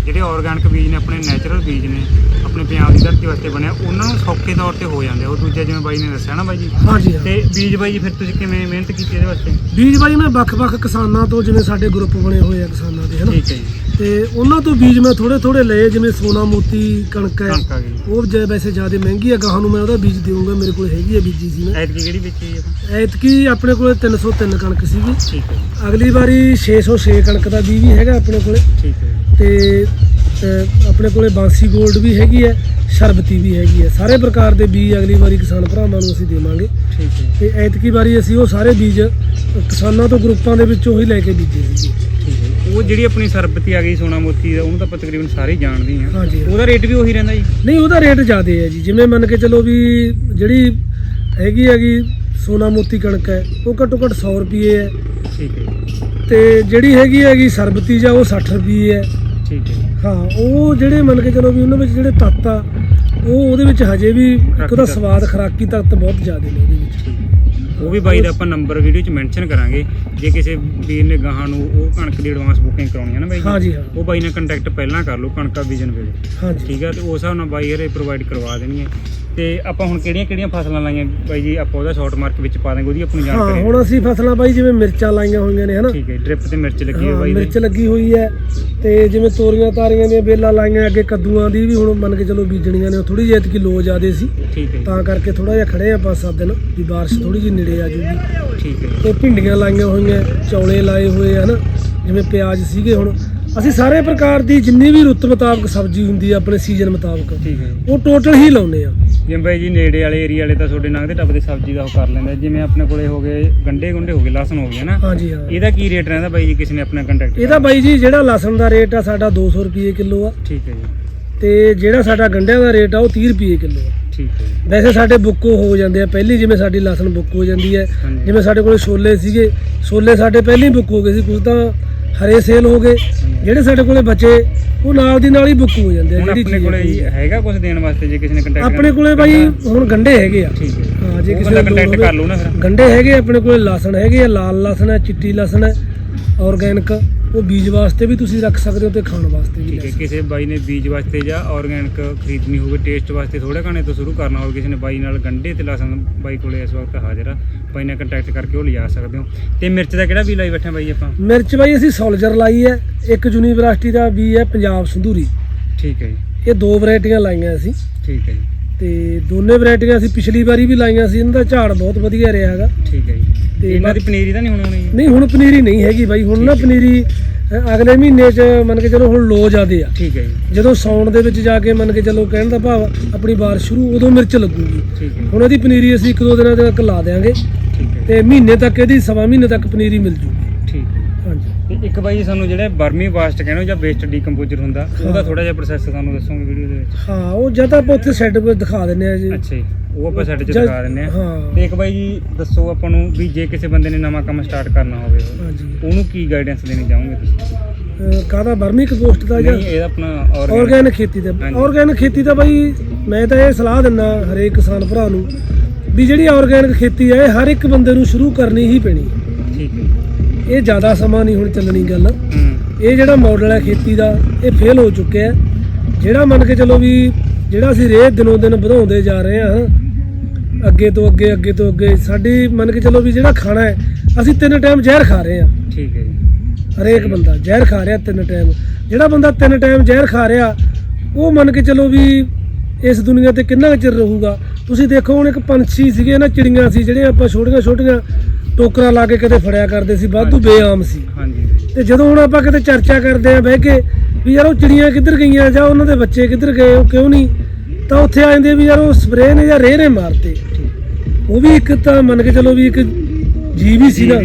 Speaker 2: ਜਿਹੜੇ ਆਰਗੈਨਿਕ ਬੀਜ ਨੇ ਆਪਣੇ ਨੈਚੁਰਲ ਬੀਜ ਨੇ ਆਪਣੇ ਪੰਜਾਬ ਦੀ ਧਰਤੀ ਵਾਸਤੇ ਬਣਿਆ ਉਹਨਾਂ ਨੂੰ ਸੌਖੇ ਤੌਰ ਤੇ ਹੋ ਜਾਂਦੇ। ਉਹ ਦੂਜੇ ਜਿਵੇਂ ਬਾਈ ਨੇ ਦੱਸਿਆ ਨਾ ਬਾਈ ਜੀ।
Speaker 1: ਹਾਂਜੀ ਹਾਂ।
Speaker 2: ਤੇ ਬੀਜ ਬਾਈ ਜੀ ਫਿਰ ਤੁਸੀਂ ਕਿਵੇਂ ਮਿਹਨਤ ਕੀਤੀ ਇਹਦੇ ਵਾਸਤੇ?
Speaker 1: ਬੀਜ ਬਾਈ ਮੈਂ ਵੱਖ-ਵੱਖ ਕਿਸਾਨਾਂ ਤੋਂ ਜਿਵੇਂ ਸਾਡੇ ਗਰੁੱਪ ਬਣੇ ਹੋਏ ਆ ਕਿਸਾਨਾਂ ਦੇ ਹਨਾ?
Speaker 2: ਠੀਕ ਹੈ ਜੀ।
Speaker 1: ਤੇ ਉਹਨਾਂ ਤੋਂ ਬੀਜ ਮੈਂ ਥੋੜੇ-ਥੋੜੇ ਲਏ ਜਿਵੇਂ ਸੋਨਾ ਮੋਤੀ ਕਣਕ ਹੈ।
Speaker 2: ਕਣਕ ਆ ਗਈ।
Speaker 1: ਉਹ ਜੇ ਵੈਸੇ ਜ਼ਿਆਦਾ ਮਹਿੰਗੀ ਹੈ ਗਾਹਾਂ ਨੂੰ ਮੈਂ ਉਹਦਾ ਬੀਜ ਦੇਵਾਂਗਾ ਮੇਰੇ ਕੋਲ ਹੈਗੀ ਹੈ ਬੀਜੀ ਸੀ ਮੈਂ।
Speaker 2: ਐਤਕੀ ਕਿਹੜੀ ਵੇਚੀ ਹੈ?
Speaker 1: ਐਤਕੀ ਆਪਣੇ ਕੋਲੇ 303 ਕਣਕ ਸੀਗੀ।
Speaker 2: ਠੀਕ ਹੈ ਜੀ।
Speaker 1: ਅਗਲੀ ਵਾਰੀ 606 ਕਣਕ ਦਾ ਬੀਜ ਵੀ ਹੈਗਾ ਆਪਣੇ ਕੋਲੇ।
Speaker 2: ਠੀਕ ਹੈ ਜੀ।
Speaker 1: ਤੇ ਆਪਣੇ ਕੋਲੇ ਬਾਂਸੀ 골ਡ ਵੀ ਹੈਗੀ ਹੈ ਸ਼ਰਬਤੀ ਵੀ ਹੈਗੀ ਹੈ। ਸਾਰੇ ਪ੍ਰਕਾਰ ਦੇ ਬੀਜ ਅਗਲੀ ਵਾਰੀ ਕਿਸਾਨ ਭਰਾਵਾਂ ਨੂੰ ਅਸੀਂ ਦੇਵਾਂਗੇ।
Speaker 2: ਠੀਕ ਹੈ।
Speaker 1: ਤੇ ਐਤਕੀ ਵਾਰੀ ਅਸੀਂ ਉਹ ਸਾਰੇ ਬੀਜ ਕਿਸਾਨਾਂ ਤੋਂ ਗਰੁੱਪਾਂ ਦੇ ਵਿੱਚੋਂ ਹੀ ਲੈ ਕੇ ਬੀਜੇ ਸੀਗੇ।
Speaker 2: ਠੀਕ ਹੈ। ਉਹ ਜਿਹੜੀ ਆਪਣੀ ਸਰਬਤੀ ਆ ਗਈ ਸੋਨਾ ਮੋਤੀ ਦਾ ਉਹਨੂੰ ਤਾਂ ਆਪਾਂ ਤਕਰੀਬਨ ਸਾਰੇ ਜਾਣਦੇ
Speaker 1: ਹਾਂਜੀ।
Speaker 2: ਉਹਦਾ ਰੇਟ ਵੀ ਉਹੀ ਰਹਿੰਦਾ ਜੀ?
Speaker 1: ਨਹੀਂ ਉਹਦਾ ਰੇਟ ਜ਼ਿਆਦਾ ਹੈ ਜੀ। ਜਿਵੇਂ ਮੰਨ ਕੇ ਚੱਲੋ ਵੀ ਜਿਹੜੀ ਹੈਗੀ ਹੈਗੀ ਸੋਨਾ ਮੋਤੀ ਕਣਕ ਹੈ ਉਹ ਘੱਟੋ ਘੱਟ 100 ਰੁਪਏ ਹੈ।
Speaker 2: ਠੀਕ ਹੈ।
Speaker 1: ਤੇ ਜਿਹੜੀ ਹੈਗੀ ਹੈਗੀ ਸਰਬਤੀ ਜਾਂ ਉਹ 60 ਰੁਪਏ ਹੈ।
Speaker 2: ਠੀਕ ਹੈ
Speaker 1: ਹਾਂ ਉਹ ਜਿਹੜੇ ਮੰਨ ਕੇ ਚਲੋ ਵੀ ਉਹਨਾਂ ਵਿੱਚ ਜਿਹੜੇ ਤੱਤ ਆ ਉਹ ਉਹਦੇ ਵਿੱਚ ਹਜੇ ਵੀ ਇੱਕ ਉਹਦਾ। ਸਵਾਦ ਖਰਾਕੀ ਤੱਤ ਬਹੁਤ ਜ਼ਿਆਦਾ ਨੇ ਉਹਦੇ ਵਿੱਚ।
Speaker 2: ਉਹ ਵੀ ਬਾਈ ਦਾ ਆਪਾਂ ਨੰਬਰ ਵੀਡੀਓ 'ਚ ਮੈਂਸ਼ਨ ਕਰਾਂਗੇ ਜੇ ਕਿਸੇ ਵੀਰ ਨੇ ਗਾਹਾਂ ਨੂੰ ਉਹ ਕਣਕ ਦੀ ਐਡਵਾਂਸ ਬੁਕਿੰਗ ਕਰਾਉਣੀ ਹੈ ਨਾ ਬਾਈ?
Speaker 1: ਹਾਂਜੀ ਹਾਂ
Speaker 2: ਉਹ ਬਾਈ ਨਾਲ ਕੰਟੈਕਟ ਪਹਿਲਾਂ ਕਰ ਲਓ ਕਣਕਾ ਵਿਜਨ ਵੇਲੇ
Speaker 1: ਹਾਂਜੀ
Speaker 2: ਠੀਕ ਹੈ ਤੇ ਉਸ ਹਿਸਾਬ ਨਾਲ ਬਾਈ ਹਰੇ ਪ੍ਰੋਵਾਈਡ ਕਰਵਾ ਦੇਣੀ ਹੈ ਤੇ ਆਪਾਂ ਹੁਣ ਕਿਹੜੀਆਂ ਕਿਹੜੀਆਂ ਫਸਲਾਂ ਲਾਈਆਂ? ਬਾਈ ਜੀ ਆਪਾਂ ਉਹਦਾ ਸ਼ਾਰਟ ਮਾਰਕ ਵਿੱਚ ਪਾ ਦਾਂਗੇ ਉਹਦੀ ਆਪਣੀ
Speaker 1: ਹਾਂ
Speaker 2: ਜਾਣਕਾਰੀ
Speaker 1: ਹੁਣ ਅਸੀਂ ਫਸਲਾਂ ਬਾਈ ਜਿਵੇਂ ਮਿਰਚਾਂ ਲਾਈਆਂ ਹੋਈਆਂ ਨੇ ਹਨਾ?
Speaker 2: ਠੀਕ ਹੈ ਡ੍ਰਿਪ ਤੇ ਮਿਰਚ ਲੱਗੀ ਹੈ
Speaker 1: ਹਾਂ,
Speaker 2: ਬਾਈ ਦੇ।
Speaker 1: ਮਿਰਚ ਲੱਗੀ ਹੋਈ ਹੈ ਤੇ ਜਿਵੇਂ ਤੋਰੀਆਂ ਤਾਰੀਆਂ ਦੀਆਂ ਬੇਲਾਂ ਲਾਈਆਂ ਅੱਗੇ ਕੱਦੂਆਂ ਦੀ ਵੀ ਹੁਣ ਮੰਨ ਕੇ ਚਲੋ ਬੀਜਣੀਆਂ ਨੇ ਥੋੜੀ ਜਿਹੀ ਐਤਕੀ ਲੋ ਜ਼ਿਆਦੇ ਸੀ।
Speaker 2: ਠੀਕ ਹੈ
Speaker 1: ਤਾਂ ਕਰਕੇ ਥੋੜਾ ਜਿਹਾ ਖੜੇ ਆ ਪੰਜ ਸੱਤ ਦਿਨ ਵੀ ਬਾਰਿਸ਼ ਥੋੜੀ ਜਿਹੀ ਨੇੜੇ ਆ ਜੂਗੀ।
Speaker 2: ਠੀਕ ਹੈ
Speaker 1: ਤੇ ਭਿੰਡੀਆਂ ਲਾਈਆਂ ਹੋਈਆਂ ਚੌਲੇ ਲਾਏ ਹੋਏ ਆ ਨਾ ਜਿਵੇਂ ਪਿਆਜ਼ ਸੀਗੇ ਹੁਣ ਅਸੀਂ ਸਾਰੇ ਪ੍ਰਕਾਰ ਦੀ ਜਿੰਨੀ ਵੀ ਰੁੱਤ ਮੁਤਾਬਕ ਸਬਜ਼ੀ ਹੁੰਦੀ ਆ ਆਪਣੇ ਸੀਜ਼ਨ ਮੁਤਾਬਕ
Speaker 2: ਠੀਕ ਹੈ ਜੀ।
Speaker 1: ਉਹ ਟੋਟਲ ਹੀ ਲਾਉਨੇ ਆ।
Speaker 2: ਜਿਵੇਂ ਬਾਈ ਜੀ ਨੇੜੇ ਵਾਲੇ ਏਰੀਆ ਵਾਲੇ ਤਾਂ ਤੁਹਾਡੇ ਨੰਗ ਦੇ ਟੱਪ ਦੇ ਸਬਜ਼ੀ ਦਾ ਉਹ ਕਰ ਲੈਂਦੇ। ਜਿਵੇਂ ਆਪਣੇ ਕੋਲੇ ਹੋ ਗਏ ਗੰਡੇ ਗੁੰਡੇ ਹੋ ਗਏ ਲਸਣ ਹੋ ਗਿਆ ਨਾ
Speaker 1: ਹਾਂਜੀ ਹਾਂ।
Speaker 2: ਇਹਦਾ ਕੀ ਰੇਟ ਰਹਿੰਦਾ ਬਾਈ ਜੀ ਕਿਸੇ ਨੇ ਆਪਣਾ ਕੰਟੈਕਟ
Speaker 1: ਇਹਦਾ ਬਾਈ ਜੀ ਜਿਹੜਾ ਲਸਣ ਦਾ ਰੇਟ ਆ ਸਾਡਾ 200 ਰੁਪਏ ਕਿਲੋ ਆ।
Speaker 2: ਠੀਕ ਹੈ ਜੀ।
Speaker 1: ਤੇ ਜਿਹੜਾ ਸਾਡਾ ਗੰਢਿਆਂ ਦਾ ਰੇਟ ਆ ਉਹ 30 ਰੁਪਏ ਕਿਲੋ ਆ।
Speaker 2: ਠੀਕ ਹੈ
Speaker 1: ਵੈਸੇ ਸਾਡੇ ਬੁੱਕੋ ਹੋ ਜਾਂਦੇ ਆ। ਪਹਿਲੀ ਜਿਵੇਂ ਸਾਡੀ ਲਸਣ ਬੁੱਕ ਹੋ ਜਾਂਦੀ ਹੈ
Speaker 2: ਹਾਂਜੀ।
Speaker 1: ਜਿਵੇਂ ਸਾਡੇ ਕੋਲੇ ਛੋਲੇ ਸੀਗੇ ਛੋਲੇ ਸਾਡੇ ਪਹਿਲਾਂ ਬੁੱਕ ਹੋ ਗਏ ਸੀ ਕੁਝ ਤਾਂ ਹਰੇ ਸੇਲ ਹੋ ਗਏ। ਜਿਹੜੇ ਸਾਡੇ ਕੋਲੇ ਬਚੇ ਉਹ ਨਾਲ ਦੀ ਨਾਲ ਹੀ ਬੁੱਕ ਹੋ ਜਾਂਦੇ ਆ
Speaker 2: ਹੁਣ
Speaker 1: ਜਿਹੜੀ
Speaker 2: ਆਪਣੇ ਕੋਲੇ
Speaker 1: ਹੈਗੀ
Speaker 2: ਕੁਝ ਦੇਣ ਵਾਸਤੇ ਜੇ ਕਿਸੇ ਨੇ ਕੰਟੈਕਟ
Speaker 1: ਆਪਣੇ ਕੋਲੇ ਬਾਈ ਹੁਣ ਗੰਢੇ ਹੈਗੇ ਆ।
Speaker 2: ਠੀਕ ਹੈ।
Speaker 1: ਹਾਂ ਜੇ ਕਿਸੇ ਨੂੰ ਲੋੜ
Speaker 2: ਕੰਟੈਕਟ
Speaker 1: ਹੋਵੇ-
Speaker 2: ਕਰ ਲਓ ਨਾ ਫਿਰ।
Speaker 1: ਗੰਢੇ ਹੈਗੇ ਆਪਣੇ ਕੋਲੇ ਲਸਣ ਹੈਗੇ ਆ ਲਾਲ ਲਸਣ ਹੈ ਚਿੱਟੀ ਲਸਣ ਹੈ ਆਰਗੈਨਿਕ ਉਹ ਬੀਜ ਵਾਸਤੇ ਵੀ ਤੁਸੀਂ ਰੱਖ ਸਕਦੇ ਹੋ ਤੇ ਖਾਣ ਵਾਸਤੇ ਵੀ
Speaker 2: ਠੀਕ ਹੈ
Speaker 1: ਲੈ
Speaker 2: ਕਿਸੇ ਬਾਈ ਨੇ ਬੀਜ ਵਾਸਤੇ ਜਾਂ ਆਰਗੈਨਿਕ ਖਰੀਦਣੀ ਹੋਵੇ ਟੇਸਟ ਵਾਸਤੇ ਥੋੜੇ ਘਾਣੇ ਤੋਂ ਸ਼ੁਰੂ ਕਰਨਾ ਹੋਵੇ ਕਿਸੇ ਨੇ ਬਾਈ ਨਾਲ ਗੰਢੇ ਤੇ ਲਸਣ ਬਾਈ ਕੋਲੇ ਇਸ ਵਕਤ ਹਾਜ਼ਰ ਆ ਬਾਈ ਨਾਲ ਕੰਟੈਕਟ ਕਰਕੇ ਉਹ ਲਿਜਾ ਸਕਦੇ ਹੋ। ਤੇ ਮਿਰਚ ਦਾ ਕਿਹੜਾ ਵੀ ਲਾਈ ਬੈਠੇ ਬਾਈ ਆਪਾਂ?
Speaker 1: ਮਿਰਚ ਬਾਈ ਅਸੀਂ ਸੋਲਜਰ ਲਾਈ ਹੈ ਇੱਕ ਯੂਨੀਵਰਸਿਟੀ ਦਾ ਵੀ ਹੈ ਪੰਜਾਬ ਸੰਧੂਰੀ।
Speaker 2: ਠੀਕ ਹੈ ਜੀ।
Speaker 1: ਇਹ ਦੋ ਵੈਰਾਈਟੀਆਂ ਲਾਈਆਂ ਅਸੀਂ।
Speaker 2: ਠੀਕ ਹੈ ਜੀ।
Speaker 1: ਤੇ ਦੋਨੇ ਵੈਰਾਈਟੀਆਂ ਅਸੀਂ ਪਿਛਲੀ ਵਾਰੀ ਵੀ ਲਾਈਆਂ ਸੀ ਇਹਨਾਂ ਦਾ ਝਾੜ ਬਹੁਤ ਵਧੀਆ ਰਿਹਾ ਹੈਗਾ।
Speaker 2: ਠੀਕ ਹੈ ਜੀ।
Speaker 1: ਤੇ
Speaker 2: ਤੇ ਇਹਨਾਂ ਦੀ
Speaker 1: ਬਾਕੀ-
Speaker 2: ਪਨੀਰੀ ਤਾਂ ਨਹੀਂ ਹੁਣ ਹੋਣੀ
Speaker 1: ਨਹੀਂ ਹੁਣ ਪਨੀਰੀ ਨਹੀਂ ਹੈਗੀ ਬਾਈ ਹੁਣ ਨਾ ਪਨੀਰੀ ਅਗਲੇ ਮਹੀਨੇ ਚ ਮੰਨ ਕੇ ਚਲੋ ਹੁਣ ਲੋ ਜਾਦੇ ਆ।
Speaker 2: ਠੀਕ ਹੈ ਜੀ।
Speaker 1: ਜਦੋਂ ਸੌਣ ਦੇ ਵਿੱਚ ਜਾ ਕੇ ਮੰਨ ਕੇ ਚਲੋ ਕਹਿਣ ਦਾ ਭਾਵ ਆਪਣੀ ਬਾਰਿਸ਼ ਸ਼ੁਰੂ ਉਦੋਂ ਮਿਰਚ ਲੱਗੂਗੀ।
Speaker 2: ਠੀਕ ਹੈ।
Speaker 1: ਹੁਣ ਇਹਦੀ ਪਨੀਰੀ ਅਸੀਂ ਇੱਕ ਦੋ ਦਿਨਾਂ ਤੱਕ ਲਾ ਦੇਾਂਗੇ
Speaker 2: ਠੀਕ ਹੈ।
Speaker 1: ਤੇ ਮਹੀਨੇ ਤੱਕ ਇਹਦੀ ਸਵਾ ਮਹੀਨੇ ਤੱਕ ਪਨੀਰੀ ਮਿਲ ਜੂਗੀ।
Speaker 2: ਠੀਕ ਹੈ।
Speaker 1: ਹਾਂਜੀ।
Speaker 2: ਤੇ ਇੱਕ ਬਾਈ ਜੀ ਸਾਨੂੰ ਜਿਹੜੇ ਬਰਮੀ ਵਾਸਟ ਕਹਿੰਦੇ ਜਾਂ ਵੇਸਟ ਡੀਕੰਪੋਜ਼ਰ ਹੁੰਦਾ ਉਹਦਾ ਥੋੜਾ ਜਿਹਾ ਪ੍ਰੋਸੈਸ ਸਾਨੂੰ ਦੱਸੋਗੇ ਵੀਡੀਓ ਦੇ ਵਿੱਚ।
Speaker 1: ਹਾਂ ਉਹ ਜਦ ਆਪਾਂ ਉੱਥੇ ਸੈੱਟ ਦਿਖਾ ਦਿੰਨੇ ਆ ਜੀ।
Speaker 2: ਅੱਛਾ ਜੀ। ਉਹ ਆਪਾਂ ਸਾਡੇ ਚ ਦਿਖਾ ਦਿੰਦੇ ਆ
Speaker 1: ਹਾਂ।
Speaker 2: ਤੇ ਇੱਕ ਬਾਈ ਜੀ ਦੱਸੋ ਆਪਾਂ ਨੂੰ ਵੀ ਜੇ ਕਿਸੇ ਬੰਦੇ ਨੇ ਨਵਾਂ ਕੰਮ ਸਟਾਰਟ ਕਰਨਾ ਹੋਵੇ
Speaker 1: ਹਾਂਜੀ।
Speaker 2: ਉਹਨੂੰ ਕੀ ਗਾਈਡੈਂਸ ਦੇਣੀ ਚਾਹੋਗੇ ਤੁਸੀਂ?
Speaker 1: ਅ, ਕਾਹਦਾ ਬਰਮੀ ਕੰਪੋਸਟ ਦਾ ਜਾਂ
Speaker 2: ਨਹੀਂ ਇਹਦਾ ਆਪਣਾ ਆਰਗੈਨਿਕ
Speaker 1: ਆਰਗੈਨਿਕ ਖੇਤੀ ਦਾ?
Speaker 2: ਹਾਂਜੀ।
Speaker 1: ਆਰਗੈਨਿਕ ਖੇਤੀ ਦਾ ਬਾਈ ਮੈਂ ਤਾਂ ਇਹ ਸਲਾਹ ਦਿੰਦਾ ਹਰੇਕ ਕਿਸਾਨ ਭਰਾ ਨੂੰ ਵੀ ਜਿਹੜੀ ਆਰਗੈਨਿਕ ਖੇਤੀ ਹੈ ਇਹ ਹਰ ਇੱਕ ਬੰਦੇ ਨੂੰ ਸ਼ੁਰੂ ਕਰਨੀ ਹੀ ਪੈਣੀ। ਹੈ
Speaker 2: ਠੀਕ ਹੈ।
Speaker 1: ਇਹ ਜ਼ਿਆਦਾ ਸਮਾਂ ਨਹੀਂ ਹੁਣ ਚੱਲਣੀ ਗੱਲ।
Speaker 2: ਹੂੰ।
Speaker 1: ਇਹ ਜਿਹੜਾ ਮਾਡਲ ਹੈ ਖੇਤੀ ਦਾ ਇਹ ਫੇਲ ਹੋ ਚੁੱਕਿਆ ਹੈ। ਜਿਹੜਾ ਮੰਨ ਕੇ ਚੱਲੋ ਵੀ ਜਿਹੜਾ ਅਸੀਂ ਰੇਹ ਦਿਨੋਂ ਦਿਨ ਵਧਾਉਂਦੇ ਜਾ ਰਹੇ ਹਾਂ ਅੱਗੇ ਤੋਂ ਅੱਗੇ ਅੱਗੇ ਤੋਂ ਅੱਗੇ ਸਾਡੀ ਮੰਨ ਕੇ ਚੱਲੋ ਵੀ ਜਿਹੜਾ ਖਾਣਾ ਹੈ ਅਸੀਂ ਤਿੰਨ ਟਾਈਮ ਜ਼ਹਿਰ ਖਾ ਰਹੇ ਹਾਂ।
Speaker 2: ਠੀਕ ਹੈ ਜੀ।
Speaker 1: ਹਰੇਕ ਬੰਦਾ ਜ਼ਹਿਰ ਖਾ ਰਿਹਾ ਤਿੰਨ ਟਾਈਮ ਜਿਹੜਾ ਬੰਦਾ ਤਿੰਨ ਟਾਈਮ ਜ਼ਹਿਰ ਖਾ ਰਿਹਾ ਉਹ ਮੰਨ ਕੇ ਚੱਲੋ ਵੀ ਇਸ ਦੁਨੀਆ ਤੇ ਕਿੰਨਾ ਚਿਰ ਰਹੂਗਾ? ਤੁਸੀਂ ਦੇਖੋ ਹੁਣ ਇੱਕ ਪੰਛੀ ਸੀਗੇ ਨਾ ਚਿੜੀਆਂ ਸੀ ਜਿਹੜੇ ਆਪਾਂ ਛੋਟੀਆਂ ਛੋਟੀਆਂ ਟੋਕਰਾ ਲਾ ਕੇ ਕਦੇ ਫੜਿਆ ਕਰਦੇ ਸੀ ਵਾਧੂ ਬੇਆਮ ਸੀ।
Speaker 2: ਹਾਂਜੀ
Speaker 1: ਤੇ ਜਦੋਂ ਹੁਣ ਆਪਾਂ ਕਿਤੇ ਚਰਚਾ ਕਰਦੇ ਆਂ ਬਹਿ ਕੇ ਵੀ ਯਾਰ ਉਹ ਚਿੜੀਆਂ ਕਿੱਧਰ ਗਈਆਂ ਜਾਂ ਉਹਨਾਂ ਦੇ ਬੱਚੇ ਕਿੱਧਰ ਗਏ ਉਹ ਕਿਉਂ ਨਹੀਂ? ਤਾਂ ਉੱਥੇ ਆ ਜਾਂਦੇ ਵੀ ਯਾਰ ਉਹ ਸਪਰੇਅ ਨੇ ਜਾਂ ਰੇਹ ਨੇ ਮਾਰਤੇ। ਉਹ ਵੀ ਇੱਕ ਤਾਂ ਮੰਨ ਕੇ ਚੱਲੋ ਵੀ ਇੱਕ ਜੀਵ ਹੀ ਸੀਗਾ।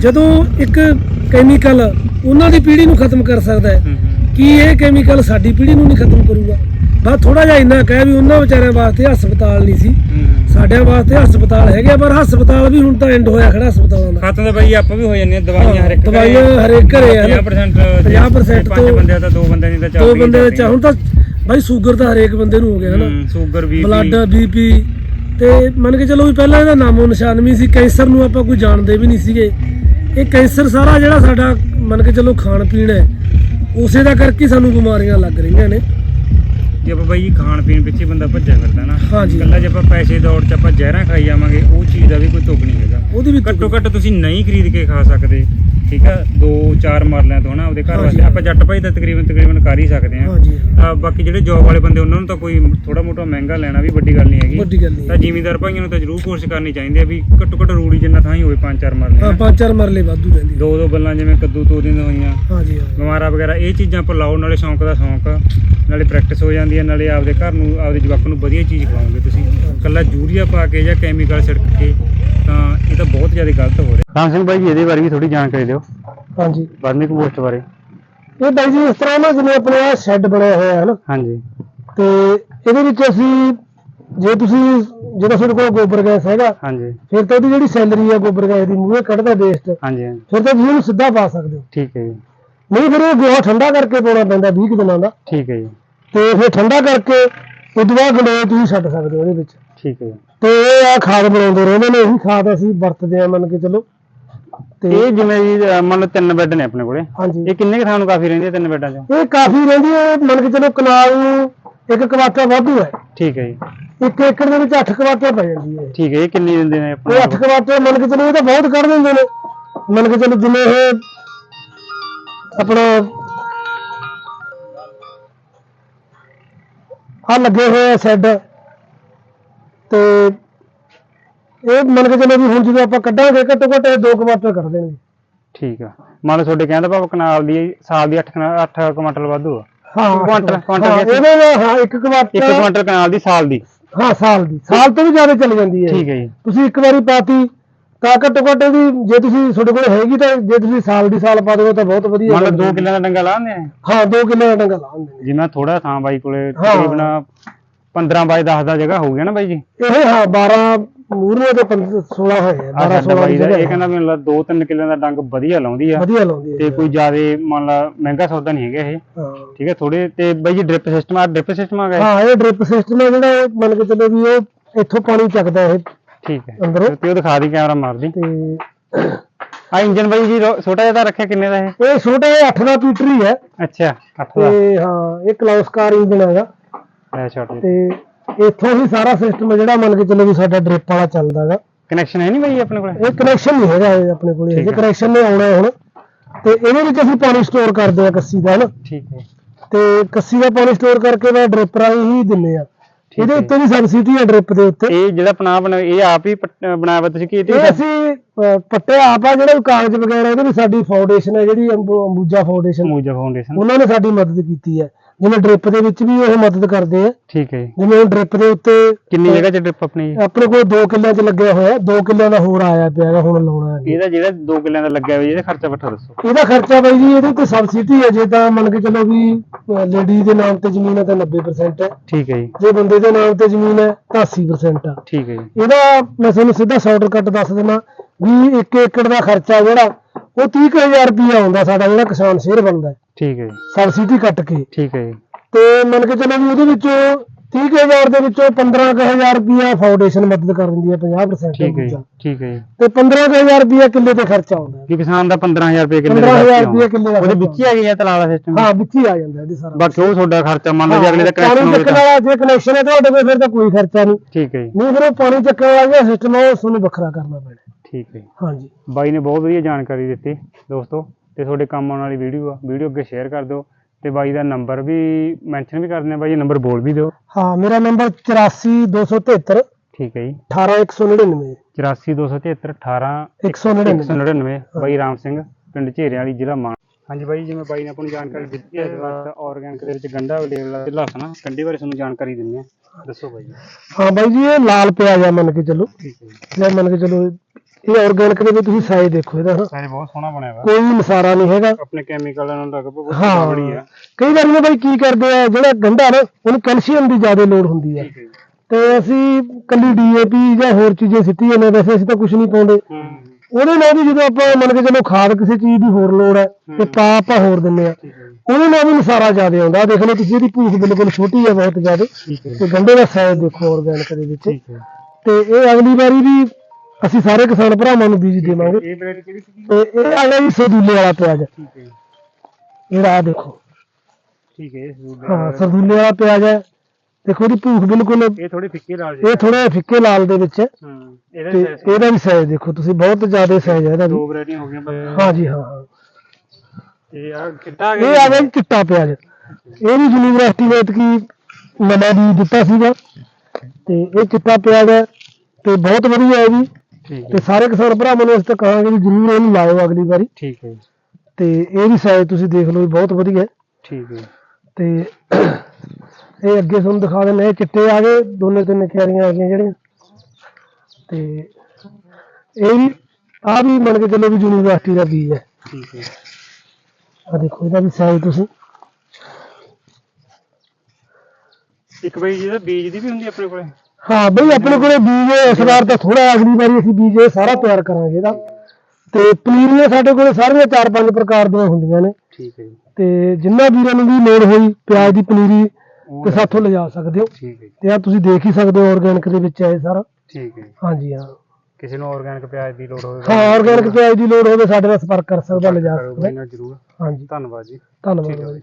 Speaker 1: ਜਦੋਂ ਇੱਕ ਕੈਮੀਕਲ ਉਹਨਾਂ ਦੀ ਪੀੜ੍ਹੀ ਨੂੰ ਖਤਮ ਕਰ ਸਕਦਾ ਹੈ ਕੀ ਇਹ ਕੈਮੀਕਲ ਸਾਡੀ ਪੀੜ੍ਹੀ ਨੂੰ ਨਹੀਂ ਖਤਮ ਕਰੂਗਾ? ਬਸ ਥੋੜਾ ਜਿਹਾ ਇੰਨਾ ਕਹਿ ਵੀ ਉਹਨਾਂ ਵਿਚਾਰਿਆਂ ਵਾਸਤੇ ਹਸਪਤਾਲ ਨਹੀਂ ਸੀ।
Speaker 2: ਹੂੰ
Speaker 1: ਸਾਡਿਆਂ ਵਾਸਤੇ ਹਸਪਤਾਲ ਹੈਗੇ ਪਰ ਹਸਪਤਾਲ ਵੀ ਹੁਣ ਤਾਂ ਐਂਡ ਹੋਇਆ ਖੜਾ ਹਸਪਤਾਲਾਂ ਦਾ।
Speaker 2: ਖਾਤੋਂ ਦਾ ਬਾਈ ਆਪਾਂ ਵੀ ਹੋ ਜਾਂਦੇ ਆ ਦਵਾਈਆਂ ਹਰ ਇੱਕ ਘਰੇ।
Speaker 1: ਦਵਾਈਆਂ ਹਰੇਕ ਘਰੇ ਆ। ਨਾ।
Speaker 2: 50%
Speaker 1: 50%
Speaker 2: ਪੰਜ
Speaker 1: ਤੋਂ-
Speaker 2: ਬੰਦੇ ਤਾਂ ਦੋ ਬੰਦਿਆਂ ਦੀ ਤਾਂ ਚੱਲਦੀ
Speaker 1: ਦੋ
Speaker 2: ਹੀ
Speaker 1: ਬੰਦੇ ਹੁਣ ਤਾਂ ਬਾਈ ਸ਼ੂਗਰ ਤਾਂ ਹਰੇਕ ਬੰਦੇ ਨੂੰ ਹੋ ਗਿਆ ਹਨਾ
Speaker 2: ਸ਼ੂਗਰ ਵੀ
Speaker 1: ਬਲੱਡ ਬੀਪੀ ਤੇ ਮੰਨ ਕੇ ਚੱਲੋ ਵੀ ਪਹਿਲਾਂ ਇਹਦਾ ਨਾਮੋ ਨਿਸ਼ਾਨ ਵੀ ਸੀ ਕੈਂਸਰ ਨੂੰ ਆਪਾਂ ਕੋਈ ਜਾਣਦੇ ਵੀ ਨਹੀਂ ਸੀਗੇ। ਇਹ ਕੈਂਸਰ ਸਾਰਾ ਜਿਹੜਾ ਸਾਡਾ ਮੰਨ ਕੇ ਚੱਲੋ ਖਾਣ ਪੀਣ ਹੈ ਉਸੇ ਦਾ ਕਰਕੇ ਸਾਨੂੰ ਬਿਮਾਰੀਆਂ ਲੱਗ ਰਹੀਆਂ ਨੇ।
Speaker 2: ਜੇ ਆਪਾਂ ਬਾਈ ਖਾਣ ਪੀਣ ਪਿੱਛੇ ਬੰਦਾ ਭੱਜਿਆ ਫਿਰਦਾ ਨਾ
Speaker 1: ਹਾਂਜੀ।
Speaker 2: ਕੱਲਾ ਜੇ ਆਪਾਂ ਪੈਸੇ ਦੌੜ ਚ ਆਪਾਂ ਜ਼ਹਿਰਾਂ ਖਾਈ ਜਾਵਾਂਗੇ ਉਹ ਚੀਜ਼ ਦਾ ਵੀ ਕੋਈ ਤੁਕ ਨਹੀਂ ਹੈਗਾ।
Speaker 1: ਉਹਦੀ ਵੀ
Speaker 2: ਘੱਟੋ ਘੱਟ ਤੁਸੀਂ ਨਹੀਂ ਖਰੀਦ ਕੇ ਖਾ ਸਕਦੇ। ਠੀਕ ਆ? ਦੋ ਚਾਰ ਮਰਲਿਆਂ ਤੋਂ ਹਨਾ ਉਹਦੇ ਘਰ। ਵਾਸਤੇ। ਆਪਾਂ ਜੱਟ ਭਾਈ ਤਾਂ ਤਕਰੀਬਨ ਤਕਰੀਬਨ ਕਰ ਹੀ ਸਕਦੇ ਆ। ਬਾਕੀ ਜਿਹੜੇ ਜੌਬ ਵਾਲੇ ਬੰਦੇ ਉਹਨਾਂ ਨੂੰ ਤਾਂ ਕੋਈ ਥੋੜਾ ਮੋਟਾ ਮਹਿੰਗਾ ਲੈਣਾ ਵੀ ਵੱਡੀ ਗੱਲ ਨਹੀਂ ਹੈਗੀ।
Speaker 1: ਵੱਡੀ ਗੱਲ ਨਹੀਂ
Speaker 2: ਤਾਂ ਜ਼ਿਮੀਂਦਾਰ ਭਾਈਆਂ ਨੂੰ ਤਾਂ ਜ਼ਰੂਰ ਕੋਸ਼ਿਸ਼ ਕਰਨੀ ਚਾਹੀਦੀ ਹੈ ਵੀ ਘੱਟੋ ਘੱਟ ਰੂੜੀ ਜਿੰਨਾ ਥਾਂ ਹੀ ਹੋਵੇ ਪੰਜ ਚਾਰ ਮਰਲੇ
Speaker 1: ਹਾਂ ਪੰਜ ਚਾਰ ਮਰਲੇ ਵਾਧੂ ਰਹਿੰਦੀ
Speaker 2: ਦੋ ਦੋ ਬੱਲਾਂ ਜਿਵੇਂ ਕੱਦੂ ਤੋਰੀਆਂ ਹੋਈਆਂ।
Speaker 1: ਹਾਂਜੀ ਹਾਂ
Speaker 2: ਬਿਮਾਰਾ ਵਗੈਰਾ ਇਹ ਚੀਜ਼ਾਂ ਆਪਾਂ ਲਾਓ ਨਾਲੇ ਸ਼ੌਂਕ ਦਾ ਸ਼ੌਂਕ ਨਾਲੇ ਪ੍ਰੈਕਟਿਸ ਹੋ ਜਾਂਦੀ ਹੈ ਨਾਲੇ ਆਪਦੇ ਘਰ ਨੂੰ ਆਪਦੇ ਜਵਾਕ ਨੂੰ ਵਧੀਆ ਚੀਜ਼ ਖਵਾਓਗੇ ਤੁਸੀਂ। ਕੱਲਾ ਯੂਰੀਆ ਪਾ ਕੇ ਜਾਂ ਕੈਮੀਕਲ ਛਿੜਕ ਕੇ ਤਾਂ ਇਹ ਤਾਂ ਬਹੁਤ ਜ਼ਿਆਦਾ ਗਲਤ ਹੋ ਰਿਹਾ। ਰਾਮ ਸਿੰਘ ਬਾਈ ਜੀ ਇਹਦੇ ਬਾਰੇ ਵੀ ਥੋੜੀ ਜਾਣਕਾਰੀ ਦਿਓ।
Speaker 1: ਹਾਂਜੀ।
Speaker 2: ਵਰਮੀ ਕੰਪੋਸਟ ਬਾਰੇ।
Speaker 1: ਇਹ ਬਾਈ ਜੀ ਇਸ ਤਰ੍ਹਾਂ ਨਾ ਜਿਵੇਂ ਆਪਣੇ ਆ ਸ਼ੈੱਡ ਬਣਿਆ ਹੋਇਆ ਹੈ ਨਾ।
Speaker 2: ਹਾਂਜੀ।
Speaker 1: ਤੇ ਇਹਦੇ ਵਿੱਚ ਅਸੀਂ ਜੇ ਤੁਸੀਂ ਜਿਹੜਾ ਤੁਹਾਡੇ ਕੋਲ ਗੋਬਰ ਗੈਸ ਹੈਗਾ
Speaker 2: ਹਾਂਜੀ।
Speaker 1: ਫਿਰ ਤਾਂ ਉਹਦੀ ਜਿਹੜੀ ਸੈਲਰੀ ਆ ਗੋਬਰ ਗੈਸ ਦੀ ਮੂਹਰੇ ਕੱਢਦਾ ਵੇਸਟ
Speaker 2: ਹਾਂਜੀ ਹਾਂਜੀ।
Speaker 1: ਫਿਰ ਤਾਂ ਤੁਸੀਂ ਉਹਨੂੰ ਸਿੱਧਾ ਪਾ ਸਕਦੇ ਹੋ।
Speaker 2: ਠੀਕ ਹੈ ਜੀ।
Speaker 1: ਨਹੀਂ ਫਿਰ ਉਹ ਗੋਹਾ ਠੰਡਾ ਕਰਕੇ ਪਾਉਣਾ ਪੈਂਦਾ 20 ਕੁ ਦਿਨਾਂ ਦਾ।
Speaker 2: ਠੀਕ ਹੈ ਜੀ।
Speaker 1: ਤੇ ਫਿਰ ਠੰਡਾ ਕਰਕੇ ਉਦੋਂ ਬਾਅਦ ਗੰਡੋਏ ਤੁਸੀਂ ਛੱਡ ਸਕਦੇ ਹੋ ਉਹਦੇ ਵਿੱਚ।
Speaker 2: ਠੀਕ ਹੈ।
Speaker 1: ਤੇ ਇਹ ਆ ਖਾਦ ਬਣਾਉਂਦੇ ਰਹਿੰਦੇ ਨੇ ਇਹੀ ਖਾਦ ਅਸੀਂ ਵਰਤਦੇ ਆ ਮੰਨ ਕੇ ਚੱਲੋ। ਤੇ
Speaker 2: ਇਹ ਜਿਵੇਂ ਜੀ ਅਹ ਮੰਨ ਲਓ ਤਿੰਨ ਬੈੱਡ ਨੇ ਆਪਣੇ ਕੋਲੇ।
Speaker 1: ਹਾਂਜੀ।
Speaker 2: ਇਹ ਕਿੰਨੇ ਕੁ ਥਾਂ ਨੂੰ ਕਾਫੀ ਰਹਿੰਦੀ ਹੈ ਤਿੰਨ ਬੈੱਡਾਂ 'ਚ?
Speaker 1: ਇਹ ਕਾਫੀ ਰਹਿੰਦੀ ਹੈ ਮੰਨ ਕੇ ਚੱਲੋ ਕਨਾਲ ਨੂੰ ਇੱਕ ਕਵਾਟਾ ਵਾਧੂ ਹੈ।
Speaker 2: ਠੀਕ ਹੈ ਜੀ।
Speaker 1: ਇੱਕ ਏਕੜ ਦੇ ਵਿੱਚ 8 ਕਵਾਟਾ ਪੈ ਜਾਂਦੀ ਹੈ।
Speaker 2: ਠੀਕ ਹੈ ਇਹ ਕਿੰਨੀ ਦਿੰਦੇ ਨੇ
Speaker 1: ਇਹ 8
Speaker 2: ਆਪਣੇ
Speaker 1: ਕਵਾਟੇ ਮੰਨ ਕੇ ਚੱਲੋ ਇਹ ਤਾਂ ਬਹੁਤ ਕੱਢ ਦਿੰਦੇ ਨੇ। ਮੰਨ ਕੇ ਚੱਲੋ ਜਿਵੇਂ ਇਹ ਆਪਣਾ ਆ ਲੱਗੇ ਹੋਏ ਆ ਸ਼ੈੱਡ। ਤੇ ਇਹ ਮੰਨ ਕੇ ਚੱਲੋ ਵੀ ਹੁਣ ਜਦੋਂ ਆਪਾਂ ਕੱਢਾਂਗੇ ਘੱਟੋ ਘੱਟ ਇਹ 2 ਕਵਾਟਰ ਕੱਢ ਦੇਣਗੇ।
Speaker 2: ਠੀਕ ਆ। ਮੰਨ ਲਓ ਤੁਹਾਡੇ ਕਹਿੰਦਾ ਭਾਵ ਕਨਾਲ ਦੀ ਸਾਲ ਦੀ 8 8 ਕੁਇੰਟਲ ਵਾਧੂ ਆ।
Speaker 1: ਹਾਂ
Speaker 2: ਕਿਹਾ ਸੀ?
Speaker 1: ਇਹਦੇ ਨਾਲ ਹਾਂ ਇੱਕ ਕਵਾਟਰ
Speaker 2: 1 ਕੁਇੰਟਲ ਕਨਾਲ ਦੀ ਸਾਲ ਦੀ।
Speaker 1: ਹਾਂ ਸਾਲ ਦੀ। ਸਾਲ ਤੋਂ ਵੀ ਜ਼ਿਆਦਾ ਚੱਲ ਜਾਂਦੀ ਹੈ
Speaker 2: ਠੀਕ ਹੈ ਜੀ।
Speaker 1: ਤੁਸੀਂ ਇੱਕ ਵਾਰੀ ਪਾਤੀ ਤਾਂ ਘੱਟੋ ਘੱਟ ਇਹਦੀ ਜੇ ਤੁਸੀਂ ਤੁਹਾਡੇ ਕੋਲ ਹੈਗੀ ਤਾਂ ਜੇ ਤੁਸੀਂ ਸਾਲ ਦੀ ਸਾਲ ਪਾ ਦਿਓ ਤਾਂ ਬਹੁਤ ਵਧੀਆ
Speaker 2: ਮੰਨ ਲਓ
Speaker 1: ਗੱਲ
Speaker 2: 2 ਕਿੱਲਿਆਂ ਦਾ ਡੰਗਾ ਲਾਉਂਦੇ ਆ।
Speaker 1: ਹਾਂ 2 ਕਿੱਲੇ ਦਾ ਡੰਗਾ ਲਾ ਦਿੰਦੇ
Speaker 2: ਜਿਵੇਂ ਥੋੜਾ ਥਾਂ ਬਾਈ ਕੋਲੇ। ਤਕਰੀਬਨ 15 ਬਾਈ 10 ਦਾ ਜਗ੍ਹਾ ਹੋ ਗਿਆ ਨਾ ਬਾਈ ਜੀ।
Speaker 1: ਇਹ ਹਾਂ 12 ਮੂਰਨੇ ਤੇ 15 16 ਹੋਏ ਆ
Speaker 2: ਆ
Speaker 1: 12
Speaker 2: ਸਾਡਾ
Speaker 1: 16
Speaker 2: ਬਾਈ
Speaker 1: ਦੀ
Speaker 2: ਦਾ ਇਹ ਕਹਿੰਦਾ ਮੈਨੂੰ ਲੱਗਦਾ 2-3 ਕਿੱਲਿਆਂ ਦਾ ਡੰਗ ਵਧੀਆ ਲਾਉਂਦੀ ਆ।
Speaker 1: ਵਧੀਆ ਲਾਉਂਦੀ ਹੈ
Speaker 2: ਤੇ ਕੋਈ ਜ਼ਿਆਦੇ ਮੰਨ ਲਾ ਮਹਿੰਗਾ ਸੌਦਾ ਨਹੀਂ ਹੈਗਾ ਇਹ। ਠੀਕ ਹੈ ਥੋੜੇ ਤੇ ਬਾਈ ਜੀ ਡ੍ਰਿਪ ਸਿਸਟਮ ਆ ਡ੍ਰਿਪ ਸਿਸਟਮ ਆ ਗਿਆ
Speaker 1: ਹਾਂ ਇਹ ਡ੍ਰਿਪ ਸਿਸਟਮ ਹੈ ਜਿਹੜਾ ਮੰਨ ਕੇ ਚੱਲੋ ਵੀ ਇਹ ਇੱਥੋਂ ਪਾਣੀ ਚੱਕਦਾ ਇਹ।
Speaker 2: ਠੀਕ ਹੈ।
Speaker 1: ਅੰਦਰੋਂ।
Speaker 2: ਤੇ ਉਹ ਦਿਖਾ ਦੀ ਕੈਮਰਾ ਮਾਰਦੀ
Speaker 1: ਤੇ
Speaker 2: ਆ ਇੰਜਨ ਬਾਈ ਜੀ ਛੋਟਾ ਜਿਹਾ ਤਾਂ ਰੱਖਿਆ ਕਿੰਨੇ ਦਾ ਇਹ?
Speaker 1: ਇਹ ਛੋਟਾ ਜਿਹਾ 8 ਦਾ ਪੀਟਰ ਹੀ। ਹੈ
Speaker 2: ਅੱਛਾ 8 ਦਾ।
Speaker 1: ਤੇ ਹਾਂ ਇਹ ਕਲੌਸਕਾਰ ਇੰਜਨ ਹੈਗਾ। ਤੇ ਇੱਥੋਂ ਹੀ ਸਾਰਾ ਸਿਸਟਮ ਜਿਹੜਾ ਮੰਨ ਕੇ ਚੱਲੋ ਵੀ ਸਾਡਾ ਡ੍ਰਿਪ ਵਾਲਾ ਚੱਲਦਾ ਹੈਗਾ
Speaker 2: ਕਨੈਕਸ਼ਨ ਹੈ ਨਹੀਂ ਬਾਈ ਆਪਣੇ ਕੋਲੇ?
Speaker 1: ਇਹ ਕਨੈਕਸ਼ਨ ਨਹੀਂ ਹੈਗਾ ਇਹ ਆਪਣੇ ਕੋਲ ਇਹ। ਕਨੈਕਸ਼ਨ ਨੇ ਆਉਣਾ ਹੁਣ। ਤੇ ਇਹਦੇ ਵਿੱਚ ਅਸੀਂ ਪਾਣੀ ਸਟੋਰ ਕਰਦੇ ਆ ਕੱਸੀ ਦਾ ਹਨਾ
Speaker 2: ਠੀਕ ਹੈ।
Speaker 1: ਤੇ ਕੱਸੀ ਦਾ ਪਾਣੀ ਸਟੋਰ ਕਰਕੇ ਮੈਂ ਡ੍ਰਿਪ ਰਾਹੀਂ ਹੀ ਦਿੰਨੇ ਆ। ਇਹਦੇ। ਉੱਤੇ ਵੀ ਸਬਸਿਡੀ ਹੈ ਡ੍ਰਿਪ ਦੇ ਉੱਤੇ।
Speaker 2: ਇਹ ਜਿਹੜਾ ਪਨਾ ਬਣਾ ਇਹ ਆਪ ਹੀ ਬਣਾਇਆ ਵਾ ਤੁਸੀਂ ਕੀ
Speaker 1: ਇਹ? ਅਸੀਂ ਪੱਟੇ ਆਪ ਆ ਜਿਹੜੇ ਕਾਗਜ਼ ਵਗੈਰਾ ਇਹਦੇ ਵੀ ਸਾਡੀ ਫਾਊਂਡੇਸ਼ਨ ਹੈ ਜਿਹੜੀ ਅੰਬੂ- ਅੰਬੂਜਾ ਫਾਊਂਡੇਸ਼ਨ
Speaker 2: ਮੂਜਾ ਫਾਊਂਡੇਸ਼ਨ
Speaker 1: ਉਹਨਾਂ ਨੇ ਸਾਡੀ ਮਦਦ ਕੀਤੀ ਹੈ। ਜਿਵੇਂ ਡ੍ਰਿਪ ਦੇ ਵਿੱਚ ਵੀ ਉਹ ਮਦਦ ਕਰਦੇ ਆ।
Speaker 2: ਠੀਕ ਹੈ ਜੀ।
Speaker 1: ਜਿਵੇਂ ਡ੍ਰਿਪ ਦੇ ਉੱਤੇ
Speaker 2: ਕਿੰਨੀ ਜਗ੍ਹਾ 'ਚ ਡ੍ਰਿਪ ਆਪਣੀ?
Speaker 1: ਆਪਣੇ ਕੋਲ 2 ਕਿੱਲਿਆਂ 'ਚ ਲੱਗਿਆ ਹੋਇਆ। 2 ਕਿੱਲਿਆਂ ਦਾ ਹੋਰ ਆਇਆ ਪਿਆ ਹੈਗਾ ਹੁਣ ਲਾਉਣਾ ਹੈ
Speaker 2: ਇਹਦਾ ਜਿਹੜਾ 2 ਕਿੱਲਿਆਂ ਦਾ ਲੱਗਿਆ ਹੋਇਆ ਇਹਦਾ ਖਰਚਾ ਬੱਠਾ ਦੱਸੋ।
Speaker 1: ਇਹਦਾ ਖਰਚਾ ਬਾਈ ਜੀ ਇਹਦੇ ਤੇ ਸਬਸਿਡੀ ਹੈ। ਜੇ ਤਾਂ ਮੰਨ ਕੇ ਚੱਲੋ ਵੀ ਲੇਡੀ ਦੇ ਨਾਮ ਤੇ ਜ਼ਮੀਨ ਹੈ ਤਾਂ 90% ਹੈ।
Speaker 2: ਠੀਕ ਹੈ ਜੀ।
Speaker 1: ਜੇ ਬੰਦੇ ਦੇ ਨਾਮ ਤੇ ਜ਼ਮੀਨ ਹੈ ਤਾਂ 80% ਆ
Speaker 2: ਠੀਕ ਹੈ ਜੀ।
Speaker 1: ਇਹਦਾ ਮੈਂ ਤੁਹਾਨੂੰ ਸਿੱਧਾ ਸ਼ਾਰਟਕਟ ਦੱਸ ਦਿੰਦਾ ਵੀ 1 ਏਕੜ ਦਾ ਖਰਚਾ ਜਿਹੜਾ ਉਹ 30000 ਰੁਪਇਆ ਆਉਂਦਾ ਸਾਡਾ ਜਿਹੜਾ ਕਿਸਾਨ ਸ਼ੇਅਰ ਬਣਦਾ। ਹੈ
Speaker 2: ਠੀਕ ਹੈ ਜੀ।
Speaker 1: ਸਬਸਿਡੀ ਕੱਟ ਕੇ।
Speaker 2: ਠੀਕ ਹੈ ਜੀ।
Speaker 1: ਤੇ ਮੰਨ ਕੇ ਚੱਲੋ ਵੀ ਉਹਦੇ ਵਿੱਚੋਂ 30000 ਦੇ ਵਿੱਚੋਂ 15000 ਰੁਪਇਆ ਫਾਊਂਡੇਸ਼ਨ ਮਦਦ ਕਰ ਦਿੰਦੀ ਹੈ 50%
Speaker 2: ਠੀਕ ਹੈ ਜੀ
Speaker 1: ਅੰਬੂਜਾ।
Speaker 2: ਠੀਕ ਹੈ ਜੀ।
Speaker 1: ਤੇ 15000 ਰੁਪਇਆ ਕਿੱਲੇ ਤੇ ਖਰਚਾ ਆਉਂਦਾ। ਹੈ
Speaker 2: ਕਿ ਕਿਸਾਨ ਦਾ 15000 ਰੁਪਏ ਕਿੱਲੇ ਦਾ
Speaker 1: 15000
Speaker 2: ਖਰਚਾ
Speaker 1: ਰੁਪਇਆ। ਕਿੱਲੇ ਦਾ
Speaker 2: ਉਹਦੇ ਵਿੱਚ ਹੀ ਆ ਗਿਆ ਤਲਾਬ ਦਾ ਸਿਸਟਮ
Speaker 1: ਹਾਂ ਵਿੱਚ ਹੀ ਆ ਜਾਂਦਾ ਇਹਦੇ ਸਾਰਾ।
Speaker 2: ਬਾਕੀ ਉਹ ਤੁਹਾਡਾ ਖਰਚਾ ਮੰਨ ਲਓ ਜੇ ਅਗਲੇ ਦਾ
Speaker 1: ਪਾਣੀ
Speaker 2: ਕਨੈਕਸ਼ਨ ਹੋਵੇ
Speaker 1: ਚੱਕਣ
Speaker 2: ਤਾਂ।
Speaker 1: ਵਾਲਾ ਜੇ ਕਨੈਕਸ਼ਨ ਹੈ ਤੁਹਾਡੇ ਕੋਲ ਫਿਰ ਤਾਂ ਕੋਈ ਖਰਚਾ ਨਹੀਂ।
Speaker 2: ਠੀਕ ਹੈ ਜੀ।
Speaker 1: ਨਹੀਂ ਫਿਰ ਉਹ ਪਾਣੀ ਚੱਕਣ ਵਾਲਾ ਜਿਹੜਾ ਸਿਸਟਮ ਹੈ ਉਹ ਤੁਹਾਨੂੰ ਵੱਖਰਾ ਕਰਨਾ ਪੈਣਾ।
Speaker 2: ਠੀਕ ਹੈ ਜੀ।
Speaker 1: ਹਾਂਜੀ।
Speaker 2: ਬਾਈ ਨੇ ਬਹੁਤ ਵਧੀਆ ਜਾਣਕਾਰੀ ਦਿੱਤੀ ਦੋਸਤੋ ਤੇ ਤੁਹਾਡੇ ਕੰਮ ਆਉਣ ਵਾਲੀ ਵੀਡੀਓ ਆ ਵੀਡੀਓ ਅੱਗੇ ਸ਼ੇਅਰ ਕਰ ਦਿਓ ਤੇ ਬਾਈ ਦਾ ਨੰਬਰ ਵੀ ਮੈਂਸ਼ਨ ਵੀ ਕਰ ਦਿੰਦੇ ਆ ਬਾਈ ਨੰਬਰ ਬੋਲ ਵੀ ਦਿਓ।
Speaker 1: ਹਾਂ ਮੇਰਾ ਨੰਬਰ 84273
Speaker 2: ਠੀਕ ਹੈ ਜੀ।
Speaker 1: 18199
Speaker 2: 84273 18
Speaker 1: 199
Speaker 2: 199 ਬਾਈ ਰਾਮ ਸਿੰਘ ਪਿੰਡ ਝੇਰਿਆਂ ਵਾਲੀ ਜ਼ਿਲ੍ਹਾ ਮਾਨ। ਹਾਂਜੀ ਬਾਈ ਜਿਵੇਂ ਬਾਈ ਨੇ ਆਪਾਂ ਨੂੰ ਜਾਣਕਾਰੀ ਦਿੱਤੀ ਹੈ ਇਸ ਵਾਰ ਆਰਗੈਨਿਕ ਦੇ ਵਿੱਚ ਗੰਡਾ ਅਵੇਲੇਬਲ ਹੈ ਤੇ ਲਸਣ ਕੰਡੀ ਬਾਰੇ ਤੁਹਾਨੂੰ ਜਾਣਕਾਰੀ ਦਿੰਦੇ ਆ ਦੱਸੋ ਬਾਈ
Speaker 1: ਹਾਂ ਬਾਈ ਜੀ ਇਹ ਲਾਲ ਪਿਆਜ਼ ਆ ਮੰਨ ਕੇ ਚੱਲੋ।
Speaker 2: ਠੀਕ ਹੈ ਜੀ।
Speaker 1: ਜੇ ਮੰਨ ਕੇ ਚੱਲੋ ਇਹ ਆਰਗੈਨਿਕ ਦੇ ਵਿੱਚ ਤੁਸੀਂ ਸਾਈਜ਼ ਦੇਖੋ ਇਹਦਾ।
Speaker 2: ਸਾਰੇ ਬਹੁਤ ਸੋਹਣਾ ਬਣਿਆ ਵਾ।
Speaker 1: ਕੋਈ ਮਸਾਰਾ ਨਹੀਂ ਹੈਗਾ।
Speaker 2: ਆਪਣੇ ਕੈਮੀਕਲ ਨਾਲ ਲਗਭਗ
Speaker 1: ਹਾਂ।
Speaker 2: ਬੜੀ ਆ।
Speaker 1: ਕਈ ਵਾਰ ਨਾ ਬਾਈ ਕੀ ਕਰਦੇ ਆ ਜਿਹੜਾ ਗੰਢਾ ਨਾ ਉਹਨੂੰ ਕੈਲਸ਼ੀਅਮ ਦੀ ਜ਼ਿਆਦਾ ਲੋੜ ਹੁੰਦੀ ਹੈ ਤੇ ਅਸੀਂ ਕੱਲੀ ਡੀਏਪੀ ਜਾਂ ਹੋਰ ਚੀਜ਼ਾਂ ਸਿੱਟੀ ਜਾਂਦੇ ਵੈਸੇ ਅਸੀਂ ਤਾਂ ਕੁਝ ਨਹੀਂ ਪਾਉਂਦੇ। ਉਹਦੇ ਨਾਲ ਵੀ ਜਦੋਂ ਆਪਾਂ ਮੰਨ ਕੇ ਚਲੋ ਖਾਦ ਕਿਸੇ ਚੀਜ਼ ਦੀ ਹੋਰ ਲੋੜ ਹੈ। ਤੇ ਪਾ ਆਪਾਂ ਹੋਰ ਦਿੰਦੇ ਆ। ਉਹਦੇ ਨਾਲ ਵੀ ਮਸਾਰਾ ਜ਼ਿਆਦਾ ਆਉਂਦਾ। ਦੇਖ ਲਓ ਤੁਸੀਂ ਇਹਦੀ ਭੂਖ ਬਿਲਕੁਲ ਛੋਟੀ ਹੈ ਬਹੁਤ ਜ਼ਿਆਦਾ। ਤੇ ਗੰਢੇ ਦਾ ਸਾਈਜ਼ ਦੇਖੋ ਆਰਗੈਨਿਕ ਦੇ ਵਿੱਚ। ਤੇ ਇਹ ਅਗਲੀ ਵਾਰੀ ਵੀ ਅਸੀਂ ਸਾਰੇ ਕਿਸਾਨ ਭਰਾਵਾਂ ਨੂੰ ਬੀਜ ਦੇਵਾਂਗੇ।
Speaker 2: ਇਹ ਵੈਰਾਈਟੀ ਕਿਹੜੀ ਸੀ
Speaker 1: ਤੇ ਇਹ ਆ ਗਿਆ ਜੀ ਸਰਦੂਲੇ ਵਾਲਾ ਪਿਆਜ਼।
Speaker 2: ਠੀਕ ਹੈ ਜੀ,
Speaker 1: ਜਿਹੜਾ ਆ ਦੇਖੋ।
Speaker 2: ਠੀਕ ਹੈ ਇਹ ਜ਼ਰੂਰ
Speaker 1: ਹਾਂ ਸਰਦੂਲੇ ਵਾਲਾ ਪਿਆਜ਼ ਹੈ। ਦੇਖੋ ਇਹਦੀ ਭੂਖ ਬਿਲਕੁਲ
Speaker 2: ਇਹ ਥੋੜੀ ਫਿੱਕੀ ਲਾਲ ਜੀ
Speaker 1: ਇਹ ਥੋੜਾ ਫਿੱਕੇ ਲਾਲ ਦੇ ਵਿੱਚ ਹੈ।
Speaker 2: ਹਾਂ ਇਹਦਾ
Speaker 1: ਤੇ
Speaker 2: ਵੀ size
Speaker 1: ਇਹਦਾ ਵੀ ਸਾਈਜ਼ ਦੇਖੋ ਤੁਸੀਂ ਬਹੁਤ ਜ਼ਿਆਦਾ ਸਾਈਜ਼ ਹੈ ਇਹਦਾ ਵੀ।
Speaker 2: ਦੋ ਵੈਰਾਈਟੀਆਂ ਹੋ ਗਈਆਂ ਪਰ
Speaker 1: ਹਾਂ ਜੀ ਹਾਂ ਹਾਂ।
Speaker 2: ਇਹ ਆ ਆ
Speaker 1: ਇਹ ਆ ਗਿਆ ਜੀ। ਚਿੱਟਾ ਪਿਆਜ਼। ਇਹ ਵੀ ਯੂਨੀਵਰਸਿਟੀ ਵਿੱਚ ਕੀ ਨਵਾਂ ਬੀਜ ਦਿੱਤਾ ਸੀਗਾ। ਤੇ ਇਹ ਚਿੱਟਾ ਪਿਆਜ਼ ਹੈ ਤੇ ਬਹੁਤ ਵਧੀਆ ਹੈ ਜੀ।
Speaker 2: ਠੀਕ ਹੈ।
Speaker 1: ਤੇ ਸਾਰੇ ਕਿਸਾਨ ਭਰਾਵਾਂ ਨੂੰ ਅਸੀਂ ਤਾਂ ਕਹਾਂਗੇ ਵੀ ਜ਼ਰੂਰ ਇਹਨੂੰ ਲਾਓ ਅਗਲੀ ਵਾਰੀ।
Speaker 2: ਠੀਕ ਹੈ ਜੀ,
Speaker 1: ਤੇ ਇਹ ਵੀ ਸਾਈਜ਼ ਤੁਸੀਂ ਦੇਖ ਲਓ ਵੀ ਬਹੁਤ ਵਧੀਆ। ਹੈ
Speaker 2: ਠੀਕ ਹੈ
Speaker 1: ਤੇ ਇਹ ਅੱਗੇ ਤੁਹਾਨੂੰ ਦਿਖਾ ਦਿੰਦੇ ਇਹ ਚਿੱਟੇ ਆ ਗਏ ਦੋਨੇ ਤਿੰਨ ਕਿਆਰੀਆਂ ਆ ਗਈਆਂ ਜਿਹੜੀਆਂ। ਤੇ ਇਹ ਵੀ ਆ ਵੀ ਮੰਨ ਕੇ ਚੱਲੋ ਵੀ ਯੂਨੀਵਰਸਿਟੀ ਦਾ ਬੀਜ ਹੈ।
Speaker 2: ਠੀਕ ਹੈ।
Speaker 1: ਆ ਦੇਖੋ ਇਹਦਾ ਵੀ ਸਾਈਜ਼ ਤੁਸੀਂ।
Speaker 2: ਇੱਕ ਬਈ ਜਿਹਦਾ ਬੀਜ ਦੀ ਵੀ ਹੁੰਦੀ ਆਪਣੇ ਕੋਲੇ?
Speaker 1: ਹਾਂ ਬਈ ਆਪਣੇ ਕੋਲੇ ਬੀਜ ਇਸ ਵਾਰ ਤਾਂ ਥੋੜਾ ਅਗਲੀ ਵਾਰੀ ਅਸੀਂ ਬੀਜ ਇਹ ਸਾਰਾ ਤਿਆਰ ਕਰਾਂਗੇ ਇਹਦਾ। ਤੇ ਪਨੀਰੀਆਂ ਸਾਡੇ ਕੋਲੇ ਸਾਰੀਆਂ ਚਾਰ ਪੰਜ ਪ੍ਰਕਾਰ ਦੀਆਂ ਹੁੰਦੀਆਂ ਨੇ।
Speaker 2: ਠੀਕ ਹੈ ਜੀ।
Speaker 1: ਤੇ ਜਿੰਨਾ ਵੀਰਾਂ ਨੂੰ ਵੀ ਲੋੜ ਹੋਈ ਪਿਆਜ਼ ਦੀ ਪਨੀਰੀ ਤੇ ਸਾਥੋਂ ਲਿਜਾ ਸਕਦੇ ਹੋ।
Speaker 2: ਠੀਕ ਹੈ
Speaker 1: ਤੇ ਆ ਤੁਸੀਂ ਦੇਖ ਹੀ ਸਕਦੇ ਹੋ ਆਰਗੈਨਿਕ ਦੇ ਵਿੱਚ ਇਹ ਸਾਰਾ।
Speaker 2: ਠੀਕ ਹੈ ਜੀ।
Speaker 1: ਹਾਂਜੀ ਹਾਂ।
Speaker 2: ਕਿਸੇ ਨੂੰ ਆਰਗੈਨਿਕ ਪਿਆਜ਼ ਦੀ ਲੋੜ ਹੋਵੇ
Speaker 1: ਹਾਂ ਆਰਗੈਨਿਕ ਪਿਆਜ਼ ਦੀ ਲੋੜ ਹੋਵੇ ਸਾਡੇ ਨਾਲ ਸੰਪਰਕ ਕਰ ਸਕਦਾ ਲਿਜਾ ਸਕਦਾ
Speaker 2: ਜ਼ਰੂਰ
Speaker 1: ਹਾਂਜੀ।
Speaker 2: ਧੰਨਵਾਦ ਜੀ।
Speaker 1: ਧੰਨਵਾਦ।